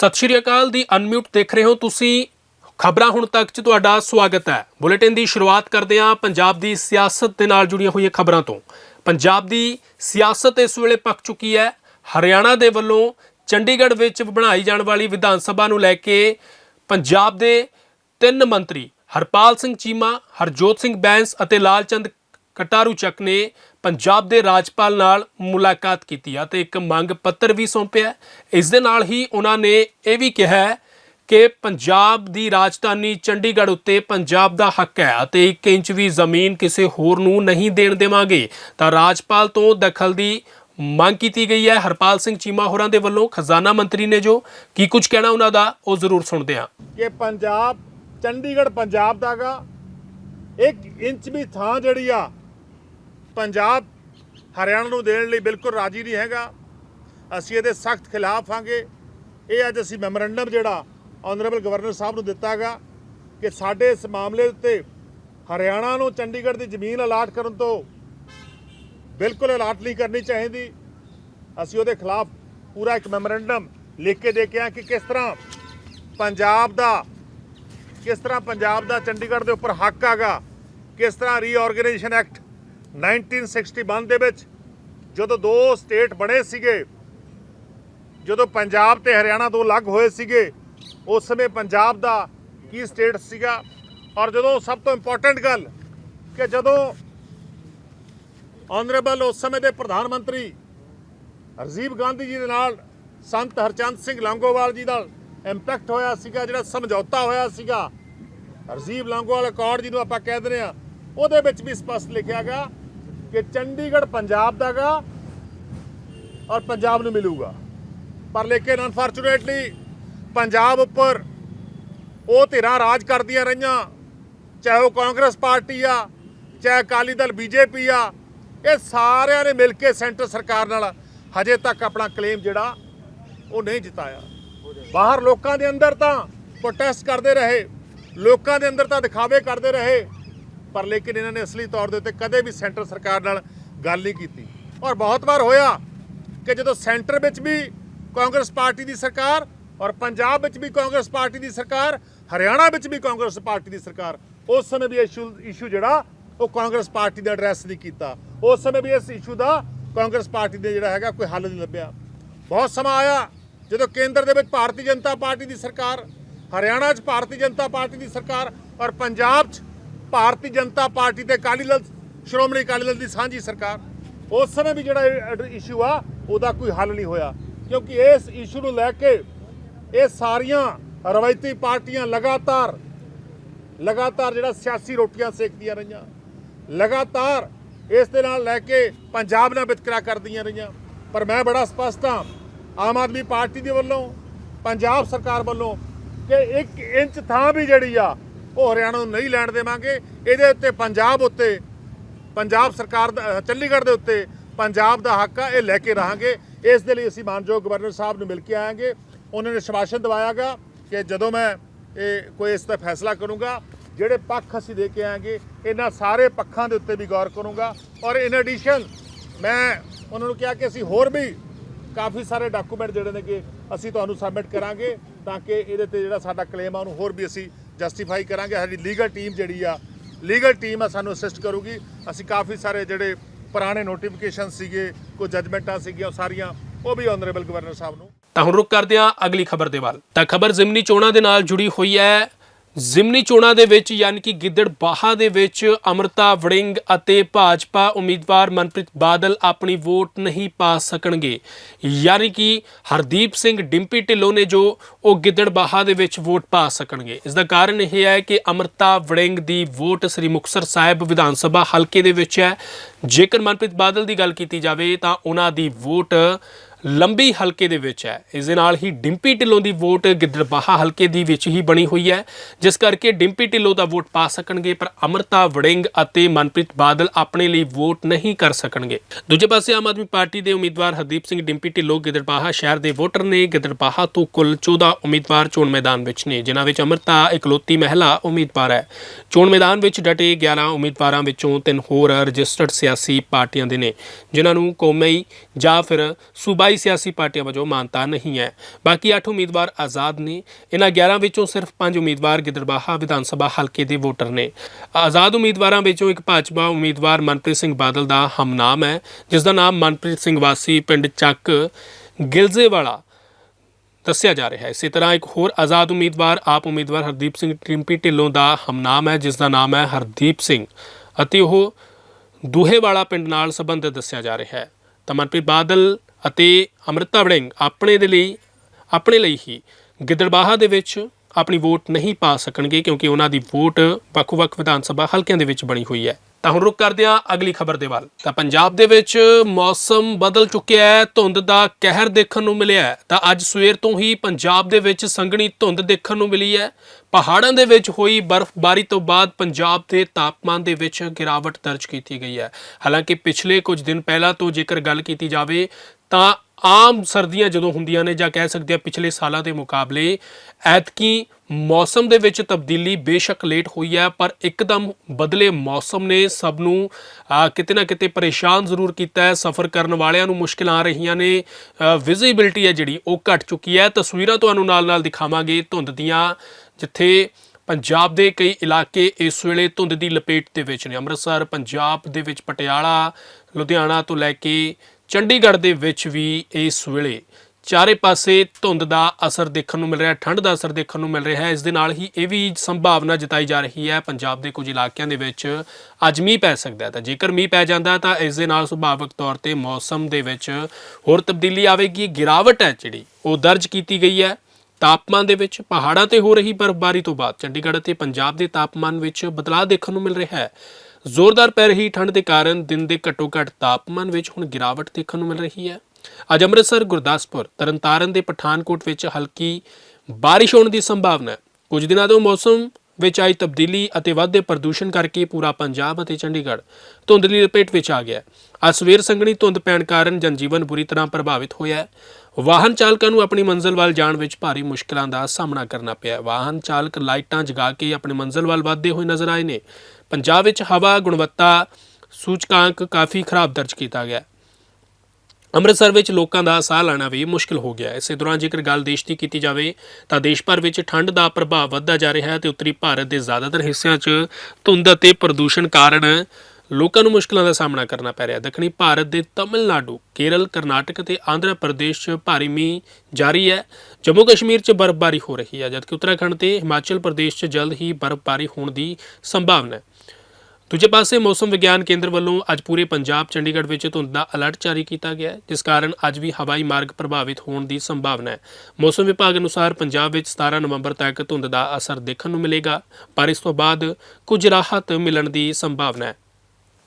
ਸਤਿ ਸ਼੍ਰੀ ਅਕਾਲ ਦੀ ਅਨਮਿਊਟ ਦੇਖ ਰਹੇ ਹੋ ਤੁਸੀਂ। ਖਬਰਾਂ ਹੁਣ ਤੱਕ ਚ ਤੁਹਾਡਾ ਸਵਾਗਤ ਹੈ। ਬੁਲੇਟਿਨ ਦੀ ਸ਼ੁਰੂਆਤ ਕਰਦੇ ਹਾਂ ਪੰਜਾਬ ਦੀ ਸਿਆਸਤ ਦੇ ਨਾਲ ਜੁੜੀਆਂ ਹੋਈਆਂ ਖਬਰਾਂ ਤੋਂ। ਪੰਜਾਬ ਦੀ ਸਿਆਸਤ ਇਸ ਵੇਲੇ ਪੱਕ ਚੁੱਕੀ ਹੈ। ਹਰਿਆਣਾ ਦੇ ਵੱਲੋਂ ਚੰਡੀਗੜ੍ਹ ਵਿੱਚ ਬਣਾਈ ਜਾਣ ਵਾਲੀ ਵਿਧਾਨ ਸਭਾ ਨੂੰ ਲੈ ਕੇ ਪੰਜਾਬ ਦੇ ਤਿੰਨ ਮੰਤਰੀ ਹਰਪਾਲ ਸਿੰਘ ਚੀਮਾ, ਹਰਜੋਤ ਸਿੰਘ ਬੈਂਸ ਅਤੇ ਲਾਲਚੰਦ ਕਟਾਰੂ ਚੱਕ ਨੇ ਪੰਜਾਬ ਦੇ ਰਾਜਪਾਲ ਨਾਲ ਮੁਲਾਕਾਤ ਕੀਤੀ ਹੈ ਤੇ ਇੱਕ ਮੰਗ ਪੱਤਰ ਵੀ ਸੌਂਪਿਆ ਇਸ ਦੇ ਨਾਲ ਹੀ ਉਹਨਾਂ ਨੇ ਇਹ ਵੀ ਕਿਹਾ ਕਿ ਪੰਜਾਬ ਦੀ ਰਾਜਧਾਨੀ ਚੰਡੀਗੜ੍ਹ ਉੱਤੇ ਪੰਜਾਬ ਦਾ ਹੱਕ ਹੈ ਅਤੇ 1 ਇੰਚ ਵੀ ਜ਼ਮੀਨ ਕਿਸੇ ਹੋਰ ਨੂੰ ਨਹੀਂ ਦੇਣ ਦੇਵਾਂਗੇ। ਤਾਂ ਰਾਜਪਾਲ ਤੋਂ ਦਖਲ ਦੀ ਮੰਗ ਕੀਤੀ ਗਈ ਹੈ। ਹਰਪਾਲ ਸਿੰਘ ਚੀਮਾ ਹੋਰਾਂ ਦੇ ਵੱਲੋਂ ਖਜ਼ਾਨਾ ਮੰਤਰੀ ਨੇ ਜੋ ਕੀ ਕੁਝ ਕਹਿਣਾ ਉਹਨਾਂ ਦਾ, ਉਹ ਜ਼ਰੂਰ ਸੁਣਦੇ ਹਾਂ। ਕਿ ਪੰਜਾਬ, ਚੰਡੀਗੜ੍ਹ ਪੰਜਾਬ ਦਾਗਾ 1 ਇੰਚ ਵੀ ਥਾਂ ਜਿਹੜੀ ਆ ਪੰਜਾਬ ਹਰਿਆਣਾ ਨੂੰ ਦੇਣ ਲਈ ਬਿਲਕੁਲ ਰਾਜੀ ਨਹੀਂ ਹੈਗਾ। ਅਸੀਂ ਇਹਦੇ ਸਖਤ ਖਿਲਾਫ ਹਾਂਗੇ। ਇਹ ਅੱਜ ਅਸੀਂ ਮੈਮੋਰੈਂਡਮ ਜਿਹੜਾ ਆਨਰੇਬਲ ਗਵਰਨਰ ਸਾਹਿਬ ਨੂੰ ਦਿੱਤਾਗਾ ਕਿ ਸਾਡੇ ਇਸ ਮਾਮਲੇ ਉੱਤੇ ਹਰਿਆਣਾ ਨੂੰ ਚੰਡੀਗੜ੍ਹ ਦੀ ਜ਼ਮੀਨ ਅਲਾਟ ਕਰਨ ਤੋਂ ਬਿਲਕੁਲ ਅਲਾਟ ਨਹੀਂ ਕਰਨੀ ਚਾਹੀਦੀ। ਅਸੀਂ ਉਹਦੇ ਖਿਲਾਫ ਪੂਰਾ ਇੱਕ ਮੈਮੋਰੈਂਡਮ ਲਿਖ ਕੇ ਦੇ ਕੇ ਆ ਕਿ ਕਿਸ ਤਰ੍ਹਾਂ ਪੰਜਾਬ ਦਾ, ਕਿਸ ਤਰ੍ਹਾਂ ਪੰਜਾਬ ਦਾ ਚੰਡੀਗੜ੍ਹ ਦੇ ਉੱਪਰ ਹੱਕ ਆਗਾ, ਕਿਸ ਤਰ੍ਹਾਂ ਰੀਆਰਗੇਨਾਈਜੇਸ਼ਨ ਐਕਟ 1961 ਦੇ ਵਿੱਚ ਜਦੋਂ ਦੋ ਸਟੇਟ ਬਣੇ ਸੀਗੇ, ਜਦੋਂ ਪੰਜਾਬ ਤੇ ਹਰਿਆਣਾ ਦੋ ਅਲੱਗ ਹੋਏ ਸੀਗੇ, ਉਸ ਸਮੇਂ ਪੰਜਾਬ ਦਾ ਕੀ ਸਟੇਟ ਸੀਗਾ? ਔਰ ਜਦੋਂ ਸਭ ਤੋਂ ਇੰਪੋਰਟੈਂਟ ਗੱਲ ਕਿ ਜਦੋਂ ਆਨਰੇਬਲ ਉਸ ਸਮੇਂ ਦੇ ਪ੍ਰਧਾਨ ਮੰਤਰੀ ਰਾਜੀਵ ਗਾਂਧੀ ਜੀ ਦੇ ਨਾਲ ਸੰਤ ਹਰਚੰਦ ਸਿੰਘ ਲੰਗੋਵਾਲ ਜੀ ਦਾ ਇੰਪੈਕਟ ਹੋਇਆ ਸੀਗਾ, ਜਿਹੜਾ ਸਮਝੌਤਾ ਹੋਇਆ ਸੀਗਾ ਰਾਜੀਵ ਲੰਗੋਵਾਲ ਅਕੋਰਡ ਜਿਹਨੂੰ ਆਪਾਂ ਕਹਿ ਦਿੰਦੇ ਆ ਉਹਦੇ ਵਿੱਚ ਵੀ ਸਪਸ਼ਟ ਲਿਖਿਆ ਗਿਆ ਕਿ ਚੰਡੀਗੜ੍ਹ ਪੰਜਾਬ ਦਾਗਾ ਔਰ ਪੰਜਾਬ ਨੂੰ ਮਿਲੂਗਾ। ਪਰ ਲੇਕਿਨ ਅਨਫੋਰਚੂਨੇਟਲੀ ਪੰਜਾਬ ਉੱਪਰ ਉਹ ਧਿਰਾਂ ਰਾਜ ਕਰਦੀਆਂ ਰਹੀਆਂ। ਚਾਹੇ ਉਹ ਕਾਂਗਰਸ ਪਾਰਟੀ ਆ, ਚਾਹੇ ਅਕਾਲੀ ਦਲ ਬੀਜੇਪੀ ਆ, ਇਹ ਸਾਰਿਆਂ ਨੇ ਮਿਲ ਕੇ ਸੈਂਟਰ ਸਰਕਾਰ ਨਾਲ ਹਜੇ ਤੱਕ ਆਪਣਾ ਕਲੇਮ ਜਿਹੜਾ ਉਹ ਨਹੀਂ ਜਿਤਾਇਆ। ਬਾਹਰ ਲੋਕਾਂ ਦੇ ਅੰਦਰ ਤਾਂ ਪ੍ਰੋਟੈਸਟ ਕਰਦੇ ਰਹੇ, ਲੋਕਾਂ ਦੇ ਅੰਦਰ ਤਾਂ ਦਿਖਾਵੇ ਕਰਦੇ ਰਹੇ। ਪਰ ਲੇਕਿਨ ਇਹਨਾਂ ਨੇ ਅਸਲੀ ਤੌਰ ਦੇ ਉੱਤੇ ਕਦੇ ਵੀ ਸੈਂਟਰ ਸਰਕਾਰ ਨਾਲ ਗੱਲ ਨਹੀਂ ਕੀਤੀ। ਔਰ ਬਹੁਤ ਵਾਰ ਹੋਇਆ ਕਿ ਜਦੋਂ ਸੈਂਟਰ ਵਿੱਚ ਵੀ ਕਾਂਗਰਸ ਪਾਰਟੀ ਦੀ ਸਰਕਾਰ ਔਰ ਪੰਜਾਬ ਵਿੱਚ ਵੀ ਕਾਂਗਰਸ ਪਾਰਟੀ ਦੀ ਸਰਕਾਰ, ਹਰਿਆਣਾ ਵਿੱਚ ਵੀ ਕਾਂਗਰਸ ਪਾਰਟੀ ਦੀ ਸਰਕਾਰ, ਉਸ ਸਮੇਂ ਵੀ ਇਸ਼ੂ ਇਸ਼ੂ ਜਿਹੜਾ, ਉਹ ਕਾਂਗਰਸ ਪਾਰਟੀ ਦਾ ਐਡਰੈਸ ਨਹੀਂ ਕੀਤਾ। ਉਸ ਸਮੇਂ ਵੀ ਇਸ ਇਸ਼ੂ ਦਾ ਕਾਂਗਰਸ ਪਾਰਟੀ ਦੇ ਜਿਹੜਾ ਹੈਗਾ ਕੋਈ ਹੱਲ ਨਹੀਂ ਲੱਭਿਆ। ਬਹੁਤ ਸਮਾਂ ਆਇਆ ਜਦੋਂ ਕੇਂਦਰ ਦੇ ਵਿੱਚ ਭਾਰਤੀ ਜਨਤਾ ਪਾਰਟੀ ਦੀ ਸਰਕਾਰ, ਹਰਿਆਣਾ 'ਚ ਭਾਰਤੀ ਜਨਤਾ ਪਾਰਟੀ ਦੀ ਸਰਕਾਰ ਔਰ ਪੰਜਾਬ 'ਚ ਭਾਰਤੀ ਜਨਤਾ ਪਾਰਟੀ ਤੇ ਅਕਾਲੀ ਦਲ, ਸ਼੍ਰੋਮਣੀ ਅਕਾਲੀ ਦਲ ਦੀ ਸਾਂਝੀ ਸਰਕਾਰ, ਉਸ ਸਮੇਂ ਵੀ ਜਿਹੜਾ ਇਸ਼ੂ ਆ, ਉਹਦਾ ਕੋਈ ਹੱਲ ਨਹੀਂ ਹੋਇਆ। ਕਿਉਂਕਿ ਇਸ ਇਸ਼ੂ ਨੂੰ ਲੈ ਕੇ ਇਹ ਸਾਰੀਆਂ ਰਵਾਇਤੀ ਪਾਰਟੀਆਂ ਲਗਾਤਾਰ ਲਗਾਤਾਰ ਜਿਹੜਾ ਸਿਆਸੀ ਰੋਟੀਆਂ ਸੇਕਦੀਆਂ ਰਹੀਆਂ। ਲਗਾਤਾਰ ਇਸ ਦੇ ਨਾਲ ਲੈ ਕੇ ਪੰਜਾਬ ਨਾਲ ਵਿਤਕਰਾ ਕਰਦੀਆਂ ਰਹੀਆਂ। ਪਰ ਮੈਂ ਬੜਾ ਸਪਸ਼ਟ ਹਾਂ, ਆਮ ਆਦਮੀ ਪਾਰਟੀ ਦੇ ਵੱਲੋਂ, ਪੰਜਾਬ ਸਰਕਾਰ ਵੱਲੋਂ ਕਿ ਇੱਕ ਇੰਚ ਥਾਂ ਵੀ ਜਿਹੜੀ ਆ ਉਹ ਹਰਿਆਣਾ ਨੂੰ ਨਹੀਂ ਲੈਣ ਦੇਵਾਂਗੇ। ਇਹਦੇ ਉੱਤੇ ਪੰਜਾਬ ਉੱਤੇ, ਪੰਜਾਬ ਸਰਕਾਰ ਦਾ ਚੰਡੀਗੜ੍ਹ ਦੇ ਉੱਤੇ ਪੰਜਾਬ ਦਾ ਹੱਕ ਆ, ਇਹ ਲੈ ਕੇ ਰਹਾਂਗੇ। ਇਸ ਦੇ ਲਈ ਅਸੀਂ ਮਾਨਯੋਗ ਗਵਰਨਰ ਸਾਹਿਬ ਨੂੰ ਮਿਲ ਕੇ ਆਵਾਂਗੇ ਉਹਨਾਂ ਨੇ ਸ਼ਵਾਸ਼ਨ ਦਿਵਾਇਆਗਾ ਕਿ ਜਦੋਂ ਮੈਂ ਇਹ ਕੋਈ ਇਸ ਦਾ ਫੈਸਲਾ ਕਰੂੰਗਾ, ਜਿਹੜੇ ਪੱਖ ਅਸੀਂ ਦੇ ਕੇ ਆਵਾਂਗੇ ਇਹਨਾਂ ਸਾਰੇ ਪੱਖਾਂ ਦੇ ਉੱਤੇ ਵੀ ਗੌਰ ਕਰੂੰਗਾ। ਔਰ ਇਨ ਐਡੀਸ਼ਨ ਮੈਂ ਉਹਨਾਂ ਨੂੰ ਕਿਹਾ ਕਿ ਅਸੀਂ ਹੋਰ ਵੀ ਕਾਫੀ ਸਾਰੇ ਡਾਕੂਮੈਂਟ ਜਿਹੜੇ ਨੇ ਕਿ ਅਸੀਂ ਤੁਹਾਨੂੰ ਸਬਮਿਟ ਕਰਾਂਗੇ ਤਾਂ ਕਿ ਇਹਦੇ ਤੇ ਜਿਹੜਾ ਸਾਡਾ ਕਲੇਮ ਆ, ਉਹਨੂੰ ਹੋਰ ਵੀ ਅਸੀਂ ਜਸਟੀਫਾਈ ਕਰਾਂਗੇ, ਸਾਡੀ ਲੀਗਲ ਟੀਮ ਜਿਹੜੀ ਆ ਲੀਗਲ ਟੀਮ ਆ ਸਾਨੂੰ ਅਸਿਸਟ ਕਰੂਗੀ। ਅਸੀਂ ਕਾਫੀ ਸਾਰੇ ਜਿਹੜੇ ਪੁਰਾਣੇ ਨੋਟੀਫਿਕੇਸ਼ਨ ਸੀਗੇ, ਕੋਈ ਜਜਮੈਂਟਾਂ ਸੀਗੀਆਂ, ਉਹ ਸਾਰੀਆਂ, ਉਹ ਵੀ ਆਨਰੇਬਲ ਗਵਰਨਰ ਸਾਹਿਬ ਨੂੰ। ਤਾਂ ਹੁਣ ਰੁਕ ਕਰਦੇ ਹਾਂ ਅਗਲੀ ਖਬਰ ਦੇ ਵੱਲ। ਤਾਂ ਖਬਰ ਜ਼ਿਮਨੀ ਚੋਣਾਂ ਦੇ ਨਾਲ ਜੁੜੀ ਹੋਈ ਹੈ। ਜ਼ਿਮਨੀ ਚੋਣਾਂ ਦੇ ਵਿੱਚ ਯਾਨੀ ਕਿ ਗਿੱਦੜਬਾਹਾ ਦੇ ਵਿੱਚ ਅਮਰਤਾ ਵੜਿੰਗ ਅਤੇ ਭਾਜਪਾ ਉਮੀਦਵਾਰ ਮਨਪ੍ਰੀਤ ਬਾਦਲ ਆਪਣੀ ਵੋਟ ਨਹੀਂ ਪਾ ਸਕਣਗੇ। ਯਾਨੀ ਕਿ ਹਰਦੀਪ ਸਿੰਘ ਡਿੰਪੀ ਢਿੱਲੋਂ ਨੇ ਜੋ ਉਹ ਗਿੱਦੜਬਾਹਾ ਦੇ ਵਿੱਚ ਵੋਟ ਪਾ ਸਕਣਗੇ। ਇਸ ਦਾ ਕਾਰਨ ਇਹ ਹੈ ਕਿ ਅਮਰਤਾ ਵੜਿੰਗ ਦੀ ਵੋਟ ਸ੍ਰੀ ਮੁਕਤਸਰ ਸਾਹਿਬ ਵਿਧਾਨ ਸਭਾ ਹਲਕੇ ਦੇ ਵਿੱਚ ਹੈ। ਜੇਕਰ ਮਨਪ੍ਰੀਤ ਬਾਦਲ ਦੀ ਗੱਲ ਕੀਤੀ ਜਾਵੇ ਤਾਂ ਉਹਨਾਂ ਦੀ ਵੋਟ ਲੰਬੀ ਹਲਕੇ ਦੇ ਵਿੱਚ ਹੈ। ਇਸ ਦੇ ਨਾਲ ਹੀ ਡਿੰਪੀ ਢਿੱਲੋਂ ਦੀ ਵੋਟ ਗਿੱਦੜਬਾਹਾ ਹਲਕੇ ਦੀ ਵਿੱਚ ਹੀ ਬਣੀ ਹੋਈ ਹੈ। ਜਿਸ ਕਰਕੇ ਡਿੰਪੀ ਢਿੱਲੋਂ ਦਾ ਵੋਟ ਪਾ ਸਕਣਗੇ, ਪਰ ਅਮਰਤਾ ਵੜਿੰਗ ਅਤੇ ਮਨਪ੍ਰੀਤ ਬਾਦਲ ਆਪਣੇ ਲਈ ਵੋਟ ਨਹੀਂ ਕਰ ਸਕਣਗੇ। ਦੂਜੇ ਪਾਸੇ ਆਮ ਆਦਮੀ ਪਾਰਟੀ ਦੇ ਉਮੀਦਵਾਰ ਹਰਦੀਪ ਸਿੰਘ ਡਿੰਪੀ ਢਿੱਲੋਂ ਗਿੱਦੜਬਾਹਾ ਸ਼ਹਿਰ ਦੇ ਵੋਟਰ ਨੇ ਗਿੱਦੜਬਾਹਾ ਤੋਂ ਕੁੱਲ 14 ਉਮੀਦਵਾਰ ਚੋਣ ਮੈਦਾਨ ਵਿੱਚ ਨੇ, ਜਿਨ੍ਹਾਂ ਵਿੱਚ ਅਮਰਤਾ, ਇਕਲੌਤੀ ਮਹਿਲਾ ਉਮੀਦਵਾਰ ਹੈ। ਚੋਣ ਮੈਦਾਨ ਵਿੱਚ ਡਟੇ 11 ਉਮੀਦਵਾਰਾਂ ਵਿੱਚੋਂ ਤਿੰਨ ਹੋਰ ਰਜਿਸਟਰਡ ਸਿਆਸੀ ਪਾਰਟੀਆਂ ਦੇ ਨੇ, ਜਿਨ੍ਹਾਂ ਨੂੰ ਕੌਮੀ ਜਾਂ ਫਿਰ ਸੂਬਾਈ ਸਥਾਈ ਸਿਆਸੀ ਪਾਰਟੀਆਂ ਵਜੋਂ ਮਾਨਤਾ ਨਹੀਂ ਹੈ। ਬਾਕੀ 8 ਉਮੀਦਵਾਰ ਆਜ਼ਾਦ ਨੇ। ਇਹਨਾਂ 11 ਵਿੱਚੋਂ ਸਿਰਫ 5 ਉਮੀਦਵਾਰ ਗਿੱਦੜਬਾਹਾ ਵਿਧਾਨ ਸਭਾ ਹਲਕੇ ਦੇ ਵੋਟਰ ਨੇ। ਆਜ਼ਾਦ ਉਮੀਦਵਾਰਾਂ ਵਿੱਚੋਂ ਇੱਕ ਭਾਜਪਾ ਉਮੀਦਵਾਰ ਮਨਪ੍ਰੀਤ ਸਿੰਘ ਬਾਦਲ ਦਾ ਹਮਨਾਮ ਹੈ, ਜਿਸ ਦਾ ਨਾਮ ਮਨਪ੍ਰੀਤ ਸਿੰਘ ਵਾਸੀ ਪਿੰਡ ਚੱਕ ਗਿਲਜ਼ੇਵਾਲਾ ਦੱਸਿਆ ਜਾ ਰਿਹਾ ਹੈ। ਇਸੇ ਤਰ੍ਹਾਂ ਇੱਕ ਹੋਰ ਆਜ਼ਾਦ ਉਮੀਦਵਾਰ, ਆਪ ਉਮੀਦਵਾਰ ਹਰਦੀਪ ਸਿੰਘ ਟਿੰਪੀ ਢਿੱਲੋਂ ਦਾ ਹਮਨਾਮ ਹੈ, ਜਿਸ ਦਾ ਨਾਮ ਹੈ ਹਰਦੀਪ ਸਿੰਘ। ਅਤੇ ਉਹ ਦੂਹੇ ਵਾਲਾ ਪਿੰਡ ਨਾਲ ਸੰਬੰਧਿਤ ਦੱਸਿਆ ਜਾ ਰਿਹਾ ਹੈ। ਤਾਂ ਮਨਪ੍ਰੀਤ ਬਾਦਲ ਅਤੇ ਅੰਮ੍ਰਿਤਾ ਵੜਿੰਗ ਆਪਣੇ ਦੇ ਲਈ, ਆਪਣੇ ਲਈ ਹੀ ਗਿੱਦੜਬਾਹਾ ਦੇ ਵਿੱਚ ਆਪਣੀ ਵੋਟ ਨਹੀਂ ਪਾ ਸਕਣਗੇ ਕਿਉਂਕਿ ਉਹਨਾਂ ਦੀ ਵੋਟ ਵੱਖ-ਵੱਖ ਵਿਧਾਨ ਸਭਾ ਹਲਕਿਆਂ ਦੇ ਵਿੱਚ ਬਣੀ ਹੋਈ ਹੈ। ਤਾਂ ਹੁਣ ਰੁਕ ਕਰਦੇ ਹਾਂ ਅਗਲੀ ਖਬਰ ਦੇ ਵੱਲ। ਤਾਂ ਪੰਜਾਬ ਦੇ ਵਿੱਚ ਮੌਸਮ ਬਦਲ ਚੁੱਕਿਆ ਹੈ, ਧੁੰਦ ਦਾ ਕਹਿਰ ਦੇਖਣ ਨੂੰ ਮਿਲਿਆ ਹੈ। ਤਾਂ ਅੱਜ ਸਵੇਰ ਤੋਂ ਹੀ ਪੰਜਾਬ ਦੇ ਵਿੱਚ ਸੰਘਣੀ ਧੁੰਦ ਦੇਖਣ ਨੂੰ ਮਿਲੀ ਹੈ। ਪਹਾੜਾਂ ਦੇ ਵਿੱਚ ਹੋਈ ਬਰਫ਼ਬਾਰੀ ਤੋਂ ਬਾਅਦ ਪੰਜਾਬ ਦੇ ਤਾਪਮਾਨ ਦੇ ਵਿੱਚ ਗਿਰਾਵਟ ਦਰਜ ਕੀਤੀ ਗਈ ਹੈ। ਹਾਲਾਂਕਿ ਪਿਛਲੇ ਕੁਝ ਦਿਨ ਪਹਿਲਾਂ ਤੋਂ ਜੇਕਰ ਗੱਲ ਕੀਤੀ ਜਾਵੇ ਤਾਂ ਆਮ ਸਰਦੀਆਂ ਜਦੋਂ ਹੁੰਦੀਆਂ ਨੇ ਜਾਂ ਕਹਿ ਸਕਦੇ ਆ ਪਿਛਲੇ ਸਾਲਾਂ ਦੇ ਮੁਕਾਬਲੇ, ਐਤਕੀ ਮੌਸਮ ਦੇ ਵਿੱਚ ਤਬਦੀਲੀ ਬੇਸ਼ੱਕ ਲੇਟ ਹੋਈ ਹੈ, ਪਰ ਇੱਕਦਮ ਬਦਲੇ ਮੌਸਮ ਨੇ ਸਭ ਨੂੰ ਕਿਤੇ ਨਾ ਕਿਤੇ ਪਰੇਸ਼ਾਨ ਜ਼ਰੂਰ ਕੀਤਾ ਹੈ। ਸਫ਼ਰ ਕਰਨ ਵਾਲਿਆਂ ਨੂੰ ਮੁਸ਼ਕਲਾਂ ਆ ਰਹੀਆਂ ਨੇ। ਵਿਜ਼ਿਬਿਲਟੀ ਹੈ ਜਿਹੜੀ, ਉਹ ਘਟ ਚੁੱਕੀ ਹੈ। ਤਸਵੀਰਾਂ ਤੁਹਾਨੂੰ ਨਾਲ-ਨਾਲ ਦਿਖਾਵਾਂਗੇ ਧੁੰਦ ਦੀਆਂ, ਜਿੱਥੇ ਪੰਜਾਬ ਦੇ ਕਈ ਇਲਾਕੇ ਇਸ ਵੇਲੇ ਧੁੰਦ ਦੀ ਲਪੇਟ ਦੇ ਵਿੱਚ ਨੇ। ਅੰਮ੍ਰਿਤਸਰ, ਪੰਜਾਬ ਦੇ ਵਿੱਚ ਪਟਿਆਲਾ, ਲੁਧਿਆਣਾ ਤੋਂ ਲੈ ਕੇ ਚੰਡੀਗੜ੍ਹ ਦੇ ਵਿੱਚ ਵੀ ਇਸ ਵੇਲੇ ਚਾਰੇ ਪਾਸੇ ਧੁੰਦ ਦਾ ਅਸਰ ਦੇਖਣ ਨੂੰ ਮਿਲ ਰਿਹਾ ਹੈ ਠੰਡ ਦਾ ਅਸਰ ਦੇਖਣ ਨੂੰ ਮਿਲ ਰਿਹਾ ਹੈ। ਇਸ ਦੇ ਨਾਲ ਹੀ ਇਹ ਵੀ ਸੰਭਾਵਨਾ ਜਤਾਈ ਜਾ ਰਹੀ ਹੈ, ਪੰਜਾਬ ਦੇ ਕੁਝ ਇਲਾਕਿਆਂ ਦੇ ਵਿੱਚ ਅੱਜ ਮੀਂਹ ਪੈ ਸਕਦਾ ਹੈ। ਤਾਂ ਜੇਕਰ ਮੀਂਹ ਪੈ ਜਾਂਦਾ, ਤਾਂ ਇਸ ਦੇ ਨਾਲ ਸੁਭਾਵਿਕ ਤੌਰ ਤੇ ਮੌਸਮ ਦੇ ਵਿੱਚ ਹੋਰ ਤਬਦੀਲੀ ਆਵੇਗੀ। ਗਿਰਾਵਟ ਹੈ ਜਿਹੜੀ, ਉਹ ਦਰਜ ਕੀਤੀ ਗਈ ਹੈ ਤਾਪਮਾਨ ਦੇ ਵਿੱਚ। ਪਹਾੜਾਂ ਤੇ ਹੋ ਰਹੀ ਬਰਫ਼ਬਾਰੀ ਤੋਂ ਬਾਅਦ ਚੰਡੀਗੜ੍ਹ ਅਤੇ ਪੰਜਾਬ ਦੇ ਤਾਪਮਾਨ ਵਿੱਚ ਬਦਲਾਅ ਦੇਖਣ ਨੂੰ ਮਿਲ ਰਿਹਾ ਹੈ। ਜ਼ੋਰਦਾਰ ਪੈ ਰਹੀ ਠੰਡ ਦੇ ਕਾਰਨ ਦਿਨ ਦੇ ਘੱਟੋ-ਘੱਟ ਤਾਪਮਾਨ ਵਿੱਚ ਹੁਣ ਗਿਰਾਵਟ ਦੇਖਣ ਨੂੰ ਮਿਲ ਰਹੀ ਹੈ। ਅੱਜ ਅੰਮ੍ਰਿਤਸਰ, ਗੁਰਦਾਸਪੁਰ, ਤਰਨਤਾਰਨ ਦੇ ਪਠਾਨਕੋਟ ਵਿੱਚ ਹਲਕੀ ਬਾਰਿਸ਼ ਹੋਣ ਦੀ ਸੰਭਾਵਨਾ ਹੈ। ਕੁਝ ਦਿਨਾਂ ਤੋਂ ਮੌਸਮ ਵਿੱਚ ਆਈ ਤਬਦੀਲੀ ਅਤੇ ਵਧਦੇ ਪ੍ਰਦੂਸ਼ਣ ਕਰਕੇ ਪੂਰਾ ਪੰਜਾਬ ਅਤੇ ਚੰਡੀਗੜ੍ਹ ਧੁੰਦਲੀ ਲਪੇਟ ਵਿੱਚ ਆ ਗਿਆ ਅੱਜ ਸਵੇਰ ਸੰਘਣੀ ਧੁੰਦ ਪੈਣ ਕਾਰਨ ਜਨਜੀਵਨ ਬੁਰੀ ਤਰ੍ਹਾਂ ਪ੍ਰਭਾਵਿਤ ਹੋਇਆ ਹੈ। ਵਾਹਨ ਚਾਲਕਾਂ ਨੂੰ ਆਪਣੀ ਮੰਜ਼ਿਲ ਵੱਲ ਜਾਣ ਵਿੱਚ ਭਾਰੀ ਮੁਸ਼ਕਲਾਂ ਦਾ ਸਾਹਮਣਾ ਕਰਨਾ ਪਿਆ ਵਾਹਨ ਚਾਲਕ ਲਾਈਟਾਂ ਜਗਾ ਕੇ ਆਪਣੀ ਮੰਜ਼ਿਲ ਵੱਲ ਵਧਦੇ ਹੋਏ ਨਜ਼ਰ ਆਏ ਨੇ। ਪੰਜਾਬ ਵਿੱਚ ਹਵਾ ਗੁਣਵੱਤਾ ਸੂਚਕਾਂਕ ਕਾਫੀ ਖਰਾਬ ਦਰਜ ਕੀਤਾ ਗਿਆ। ਅੰਮ੍ਰਿਤਸਰ ਵਿੱਚ ਲੋਕਾਂ ਦਾ ਸਾਹ ਲੈਣਾ ਵੀ ਮੁਸ਼ਕਲ ਹੋ ਗਿਆ। ਹੈ ਇਸੇ ਦੌਰਾਨ ਜੇਕਰ ਗੱਲ ਦੇਸ਼ ਦੀ ਕੀਤੀ ਜਾਵੇ, ਤਾਂ ਦੇਸ਼ ਭਰ ਵਿੱਚ ਠੰਡ ਦਾ ਪ੍ਰਭਾਵ ਵੱਧਦਾ ਜਾ ਰਿਹਾ ਹੈ ਤੇ ਉੱਤਰੀ ਭਾਰਤ ਦੇ ਜ਼ਿਆਦਾਤਰ ਹਿੱਸਿਆਂ 'ਚ ਧੁੰਦ ਅਤੇ ਪ੍ਰਦੂਸ਼ਣ ਕਾਰਨ ਲੋਕਾਂ ਨੂੰ ਮੁਸ਼ਕਲਾਂ ਦਾ ਸਾਹਮਣਾ ਕਰਨਾ ਪੈ ਰਿਹਾ ਹੈ। ਦੱਖਣੀ ਭਾਰਤ ਦੇ ਤਮਿਲਨਾਡੂ, ਕੇਰਲ, ਕਰਨਾਟਕ ਤੇ ਆਂਧਰਾ ਪ੍ਰਦੇਸ਼ 'ਚ ਭਾਰੀ ਮੀਂਹ ਜਾਰੀ ਹੈ। ਜੰਮੂ ਕਸ਼ਮੀਰ 'ਚ ਬਰਫ਼ਬਾਰੀ ਹੋ ਰਹੀ ਹੈ, ਜਦਕਿ ਉੱਤਰਾਖੰਡ ਤੇ ਹਿਮਾਚਲ ਪ੍ਰਦੇਸ਼ 'ਚ ਜਲਦ ਹੀ ਬਰਫ਼ਬਾਰੀ ਹੋਣ ਦੀ ਸੰਭਾਵਨਾ ਹੈ। ਦੂਜੇ ਪਾਸੇ ਮੌਸਮ ਵਿਗਿਆਨ ਕੇਂਦਰ ਵੱਲੋਂ ਅੱਜ ਪੂਰੇ ਪੰਜਾਬ, ਚੰਡੀਗੜ੍ਹ ਵਿੱਚ ਧੁੰਦ ਦਾ ਅਲਰਟ ਜਾਰੀ ਕੀਤਾ ਗਿਆ ਹੈ, ਜਿਸ ਕਾਰਨ ਅੱਜ ਵੀ ਹਵਾਈ ਮਾਰਗ ਪ੍ਰਭਾਵਿਤ ਹੋਣ ਦੀ ਸੰਭਾਵਨਾ ਹੈ। ਮੌਸਮ ਵਿਭਾਗ ਅਨੁਸਾਰ ਪੰਜਾਬ ਵਿੱਚ 17 ਨਵੰਬਰ ਤੱਕ ਧੁੰਦ ਦਾ ਅਸਰ ਦੇਖਣ ਨੂੰ ਮਿਲੇਗਾ, ਪਰ ਇਸ ਤੋਂ ਬਾਅਦ ਕੁਝ ਰਾਹਤ ਮਿਲਣ ਦੀ ਸੰਭਾਵਨਾ ਹੈ।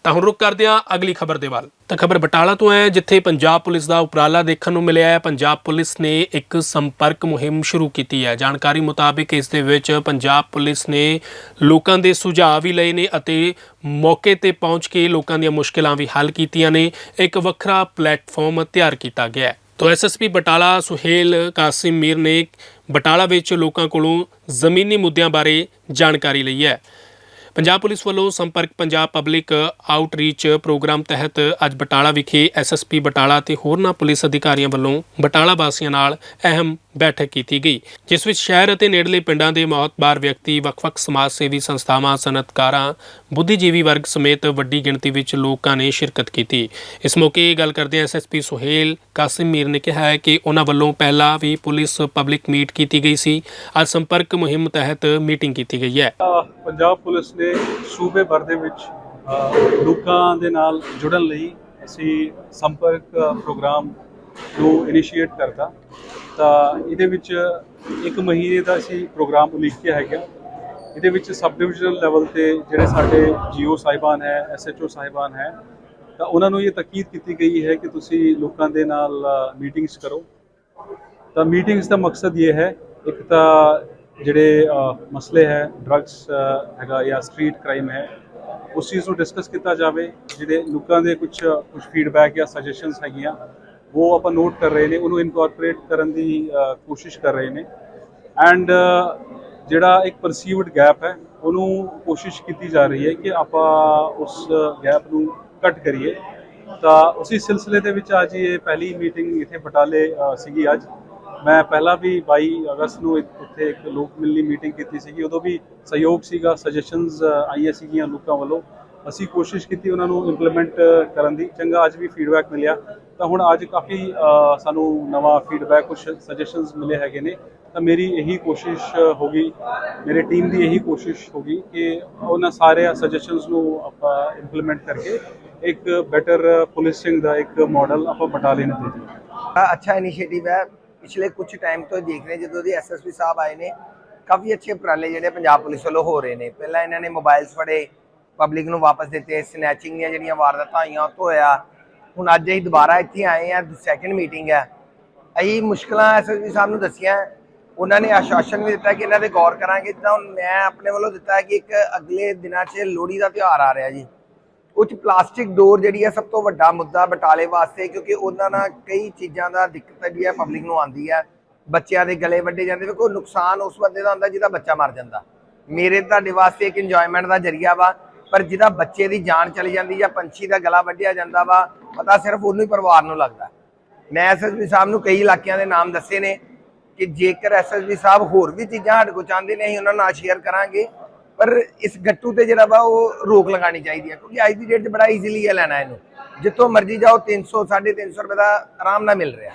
ਤਾਂ ਹੁਣ ਰੁਕ ਕਰਦੇ ਹਾਂ ਅਗਲੀ ਖਬਰ ਦੇ ਵੱਲ। ਤਾਂ ਖਬਰ ਬਟਾਲਾ ਤੋਂ ਹੈ, ਜਿੱਥੇ ਪੰਜਾਬ ਪੁਲਿਸ ਦਾ ਉਪਰਾਲਾ ਦੇਖਣ ਨੂੰ ਮਿਲਿਆ ਹੈ। ਪੰਜਾਬ ਪੁਲਿਸ ਨੇ ਇੱਕ ਸੰਪਰਕ ਮੁਹਿੰਮ ਸ਼ੁਰੂ ਕੀਤੀ ਹੈ। ਜਾਣਕਾਰੀ ਮੁਤਾਬਿਕ ਇਸ ਦੇ ਵਿੱਚ ਪੰਜਾਬ ਪੁਲਿਸ ਨੇ ਲੋਕਾਂ ਦੇ ਸੁਝਾਅ ਵੀ ਲਏ ਨੇ ਅਤੇ ਮੌਕੇ ਤੇ ਪਹੁੰਚ ਕੇ ਲੋਕਾਂ ਦੀਆਂ ਮੁਸ਼ਕਲਾਂ ਵੀ ਹੱਲ ਕੀਤੀਆਂ ਨੇ। ਇੱਕ ਵੱਖਰਾ ਪਲੇਟਫਾਰਮ ਤਿਆਰ ਕੀਤਾ ਗਿਆ ਹੈ। ਤੋ ਐਸਐਸਪੀ ਬਟਾਲਾ ਸੁਹੇਲ ਕਾਸਿਮ ਮੀਰ ਨੇ ਬਟਾਲਾ ਵਿੱਚ ਲੋਕਾਂ ਕੋਲੋਂ ਜ਼ਮੀਨੀ ਮੁੱਦਿਆਂ ਬਾਰੇ ਜਾਣਕਾਰੀ ਲਈ ਹੈ। ਪੰਜਾਬ ਪੁਲਿਸ ਵੱਲੋਂ ਸੰਪਰਕ ਪੰਜਾਬ ਪਬਲਿਕ ਆਊਟਰੀਚ ਪ੍ਰੋਗਰਾਮ ਤਹਿਤ ਅੱਜ ਬਟਾਲਾ ਵਿਖੇ ਐਸਐਸਪੀ ਬਟਾਲਾ ਤੇ ਹੋਰਨਾਂ ਪੁਲਿਸ ਅਧਿਕਾਰੀਆਂ ਵੱਲੋਂ ਬਟਾਲਾ ਵਾਸੀਆਂ ਨਾਲ ਅਹਿਮ ਬੈਠਕ ਕੀਤੀ ਗਈ, ਜਿਸ ਵਿੱਚ ਸ਼ਹਿਰ ਅਤੇ ਨੇੜਲੇ ਪਿੰਡਾਂ ਦੇ ਮੌਤਬਾਰ ਵਿਅਕਤੀ, ਵੱਖ-ਵੱਖ ਸਮਾਜ ਸੇਵੀ ਸੰਸਥਾਵਾਂ, ਸਨਅਤਕਾਰਾਂ, ਬੁੱਧੀਜੀਵੀ ਵਰਗ ਸਮੇਤ ਵੱਡੀ ਗਿਣਤੀ ਵਿੱਚ ਲੋਕਾਂ ਨੇ ਸ਼ਿਰਕਤ ਕੀਤੀ। ਇਸ ਮੌਕੇ ਗੱਲ ਕਰਦੇ ਐਸਐਸਪੀ ਸੁਹੇਲ ਕਾਸਿਮ ਮੀਰ ਨੇ ਕਿਹਾ ਹੈ ਕਿ ਉਹਨਾਂ ਵੱਲੋਂ ਪਹਿਲਾਂ ਵੀ ਪੁਲਿਸ ਪਬਲਿਕ ਮੀਟ ਕੀਤੀ ਗਈ ਸੀ। ਅੱਜ ਸੰਪਰਕ ਮੁਹਿੰਮ ਤਹਿਤ ਮੀਟਿੰਗ ਕੀਤੀ ਗਈ ਹੈ। ਪੰਜਾਬ ਪੁਲਿਸ ਨੇ ਸੂਬੇ ਭਰ ਦੇ ਵਿੱਚ ਲੋਕਾਂ ਦੇ ਨਾਲ ਜੁੜਨ ਲਈ ਅਸੀਂ ਸੰਪਰਕ ਪ੍ਰੋਗਰਾਮ ਨੂੰ ਇਨੀਸ਼ੀਏਟ ਕਰਤਾ। ਤਾਂ ਇਹਦੇ ਵਿੱਚ ਇੱਕ ਮਹੀਨੇ ਦਾ ਅਸੀਂ ਪ੍ਰੋਗਰਾਮ ਉਲੀਕਿਆ ਹੈਗਾ ਇਹਦੇ ਵਿੱਚ ਸਬ ਡਿਵੀਜ਼ਨਲ ਲੈਵਲ ਤੇ ਜਿਹੜੇ ਸਾਡੇ ਜੀਓ ਸਾਹਿਬਾਨ ਹੈ ਐਸਐਚਓ ਸਾਹਿਬਾਨ ਹੈ, ਤਾਂ ਉਹਨਾਂ ਨੂੰ ਇਹ ਤਾਕੀਦ ਕੀਤੀ ਗਈ ਹੈ ਕਿ ਤੁਸੀਂ ਲੋਕਾਂ ਦੇ ਨਾਲ ਮੀਟਿੰਗਸ ਕਰੋ। ਤਾਂ ਮੀਟਿੰਗਸ ਦਾ ਮਕਸਦ ਇਹ ਹੈ, ਇੱਕ ਤਾਂ ਜਿਹੜੇ ਮਸਲੇ ਹੈ ਡਰੱਗਸ ਹੈਗਾ ਜਾਂ ਸਟਰੀਟ ਕ੍ਰਾਈਮ ਹੈ, ਉਸ ਚੀਜ਼ ਨੂੰ ਡਿਸਕਸ ਕੀਤਾ ਜਾਵੇ, ਜਿਹੜੇ ਲੋਕਾਂ ਦੇ ਕੁਝ ਕੁਝ ਫੀਡਬੈਕ ਜਾਂ ਸਜੈਸ਼ਨਸ ਹੈਗੀਆਂ ਉਹ ਆਪਾਂ ਨੋਟ ਕਰ ਰਹੇ ਨੇ ਉਹਨੂੰ ਇਨਕੋਰਪੋਰੇਟ ਕਰਨ ਦੀ ਕੋਸ਼ਿਸ਼ ਕਰ ਰਹੇ ਨੇ ਐਂਡ ਜਿਹੜਾ ਇੱਕ ਪਰਸੀਵਡ ਗੈਪ ਹੈ ਉਹਨੂੰ ਕੋਸ਼ਿਸ਼ ਕੀਤੀ ਜਾ ਰਹੀ ਹੈ ਕਿ ਆਪਾਂ ਉਸ ਗੈਪ ਨੂੰ ਕੱਟ ਕਰੀਏ ਤਾਂ ਉਸੇ ਸਿਲਸਿਲੇ ਦੇ ਵਿੱਚ ਅੱਜ ਇਹ ਪਹਿਲੀ ਮੀਟਿੰਗ ਇੱਥੇ ਬਟਾਲੇ ਸੀਗੀ ਅੱਜ ਮੈਂ ਪਹਿਲਾਂ ਵੀ 22 ਅਗਸਤ ਨੂੰ ਇੱਥੇ ਇੱਕ ਲੋਕ ਮਿਲਣੀ ਮੀਟਿੰਗ ਕੀਤੀ ਸੀਗੀ ਉਦੋਂ ਵੀ ਸਹਿਯੋਗ ਸੀਗਾ ਸਜੈਸ਼ਨਸ ਆਈਆਂ ਸੀਗੀਆਂ ਲੋਕਾਂ ਵੱਲੋਂ ਅਸੀਂ ਕੋਸ਼ਿਸ਼ ਕੀਤੀ ਉਹਨਾਂ ਨੂੰ ਇੰਪਲੀਮੈਂਟ ਕਰਨ ਦੀ ਚੰਗਾ ਅੱਜ ਵੀ ਫੀਡਬੈਕ ਮਿਲਿਆ ਤਾਂ ਹੁਣ ਅੱਜ ਕਾਫੀ ਸਾਨੂੰ ਨਵਾਂ ਫੀਡਬੈਕ ਕੁਝ ਸਜੈਸ਼ਨਸ ਮਿਲੇ ਹੈਗੇ ਨੇ। ਤਾਂ ਮੇਰੀ ਇਹੀ ਕੋਸ਼ਿਸ਼ ਹੋਗੀ, ਮੇਰੇ ਟੀਮ ਦੀ ਇਹੀ ਕੋਸ਼ਿਸ਼ ਹੋਗੀ ਕਿ ਉਹਨਾਂ ਸਾਰੇ ਸਜੈਸ਼ਨਸ ਨੂੰ ਆਪਾਂ ਇੰਪਲੀਮੈਂਟ ਕਰਕੇ ਇੱਕ ਬੈਟਰ ਪੁਲਿਸਿੰਗ ਦਾ ਇੱਕ ਮਾਡਲ ਆਪਾਂ ਬਟਾਲੇ ਨੂੰ ਦੇ ਦਈਏ। ਅੱਛਾ ਇਨੀਸ਼ੀਏਟਿਵ ਹੈ। ਪਿਛਲੇ ਕੁਝ ਟਾਈਮ ਤੋਂ ਦੇਖ ਰਹੇ ਜਦੋਂ ਦੇ ਐਸਐਸਪੀ ਸਾਹਿਬ ਆਏ ਨੇ, ਕਾਫੀ ਅੱਛੇ ਉਪਰਾਲੇ ਜਿਹੜੇ ਪੰਜਾਬ ਪੁਲਿਸ ਵੱਲੋਂ ਹੋ ਰਹੇ ਨੇ। ਪਹਿਲਾਂ ਇਹਨਾਂ ਨੇ ਮੋਬਾਈਲਸ ਫੜੇ ਪਬਲਿਕ ਨੂੰ ਵਾਪਸ ਦਿੱਤੇ ਸਨੈਚਿੰਗ ਦੀਆਂ ਜਿਹੜੀਆਂ ਵਾਰਦਾਤਾਂ ਆਈਆਂ, ਉਹ ਤੋਂ ਹੋਇਆ ਹੁਣ ਅੱਜ ਅਸੀਂ ਦੁਬਾਰਾ ਇੱਥੇ ਆਏ ਆ ਸੈਕੰਡ ਮੀਟਿੰਗ ਹੈ। ਅਸੀਂ ਮੁਸ਼ਕਲਾਂ ਐਸਐਸਪੀ ਸਾਹਿਬ ਨੂੰ ਦੱਸੀਆਂ। ਉਹਨਾਂ ਨੇ ਆਸ਼ਵਾਸਨ ਵੀ ਦਿੱਤਾ ਕਿ ਇਹਨਾਂ ਤੇ ਗੌਰ ਕਰਾਂਗੇ। ਜਿੱਦਾਂ ਹੁਣ ਮੈਂ ਆਪਣੇ ਵੱਲੋਂ ਦਿੱਤਾ ਕਿ ਇੱਕ ਅਗਲੇ ਦਿਨਾਂ 'ਚ ਲੋਹੜੀ ਦਾ ਤਿਉਹਾਰ ਆ ਰਿਹਾ ਜੀ। ਉਹ 'ਚ ਪਲਾਸਟਿਕ ਡੋਰ ਜਿਹੜੀ ਹੈ, ਸਭ ਤੋਂ ਵੱਡਾ ਮੁੱਦਾ ਬਟਾਲੇ ਵਾਸਤੇ, ਕਿਉਂਕਿ ਉਹਨਾਂ ਨਾਲ ਕਈ ਚੀਜ਼ਾਂ ਦਾ ਦਿੱਕਤ ਜਿਹੜੀ ਹੈ ਪਬਲਿਕ ਨੂੰ ਆਉਂਦੀ ਹੈ। ਬੱਚਿਆਂ ਦੇ ਗਲੇ ਵੱਡੇ ਜਾਂਦੇ ਕੋਈ ਨੁਕਸਾਨ ਉਸ ਬੰਦੇ ਦਾ ਹੁੰਦਾ ਜਿਹਦਾ ਬੱਚਾ ਮਰ ਜਾਂਦਾ। ਮੇਰੇ ਤੁਹਾਡੇ ਵਾਸਤੇ ਇੱਕ ਇੰਜੋਇਮੈਂਟ ਦਾ ਜਰੀਆ ਵਾ, ਪਰ ਜਿਹਦਾ ਬੱਚੇ ਦੀ ਜਾਨ ਚਲੀ ਜਾਂਦੀ ਜਾਂ ਪੰਛੀ ਦਾ ਗਲਾ ਵੱਢਿਆ ਜਾਂਦਾ ਵਾ ਪਤਾ ਸਿਰਫ ਉਹਨੂੰ ਹੀ ਪਰਿਵਾਰ ਨੂੰ ਲੱਗਦਾ। ਮੈਂ ਐਸਐਸਪੀ ਸਾਹਿਬ ਨੂੰ ਕਈ ਇਲਾਕਿਆਂ ਦੇ ਨਾਮ ਦੱਸੇ ਨੇ ਕਿ ਜੇਕਰ ਐਸਐਸਪੀ ਸਾਹਿਬ ਹੋਰ ਵੀ ਚੀਜ਼ਾਂ ਸਾਡੇ ਕੋਲ ਚਾਹੁੰਦੇ ਨੇ, ਅਸੀਂ ਉਹਨਾਂ ਨਾਲ ਸ਼ੇਅਰ ਕਰਾਂਗੇ। ਪਰ ਇਸ ਗੱਟੂ ਤੇ ਜਿਹੜਾ ਵਾ, ਉਹ ਰੋਕ ਲਗਾਣੀ ਚਾਹੀਦੀ ਹੈ, ਕਿਉਂਕਿ ਅੱਜ ਦੀ ਡੇਟ 'ਚ ਬੜਾ ਈਜ਼ੀਲੀ ਹੈ ਲੈਣਾ ਇਹਨੂੰ। ਜਿੱਥੋਂ ਮਰਜ਼ੀ ਜਾਓ 300 350 ਰੁਪਏ ਦਾ ਆਰਾਮ ਨਾਲ ਮਿਲ ਰਿਹਾ।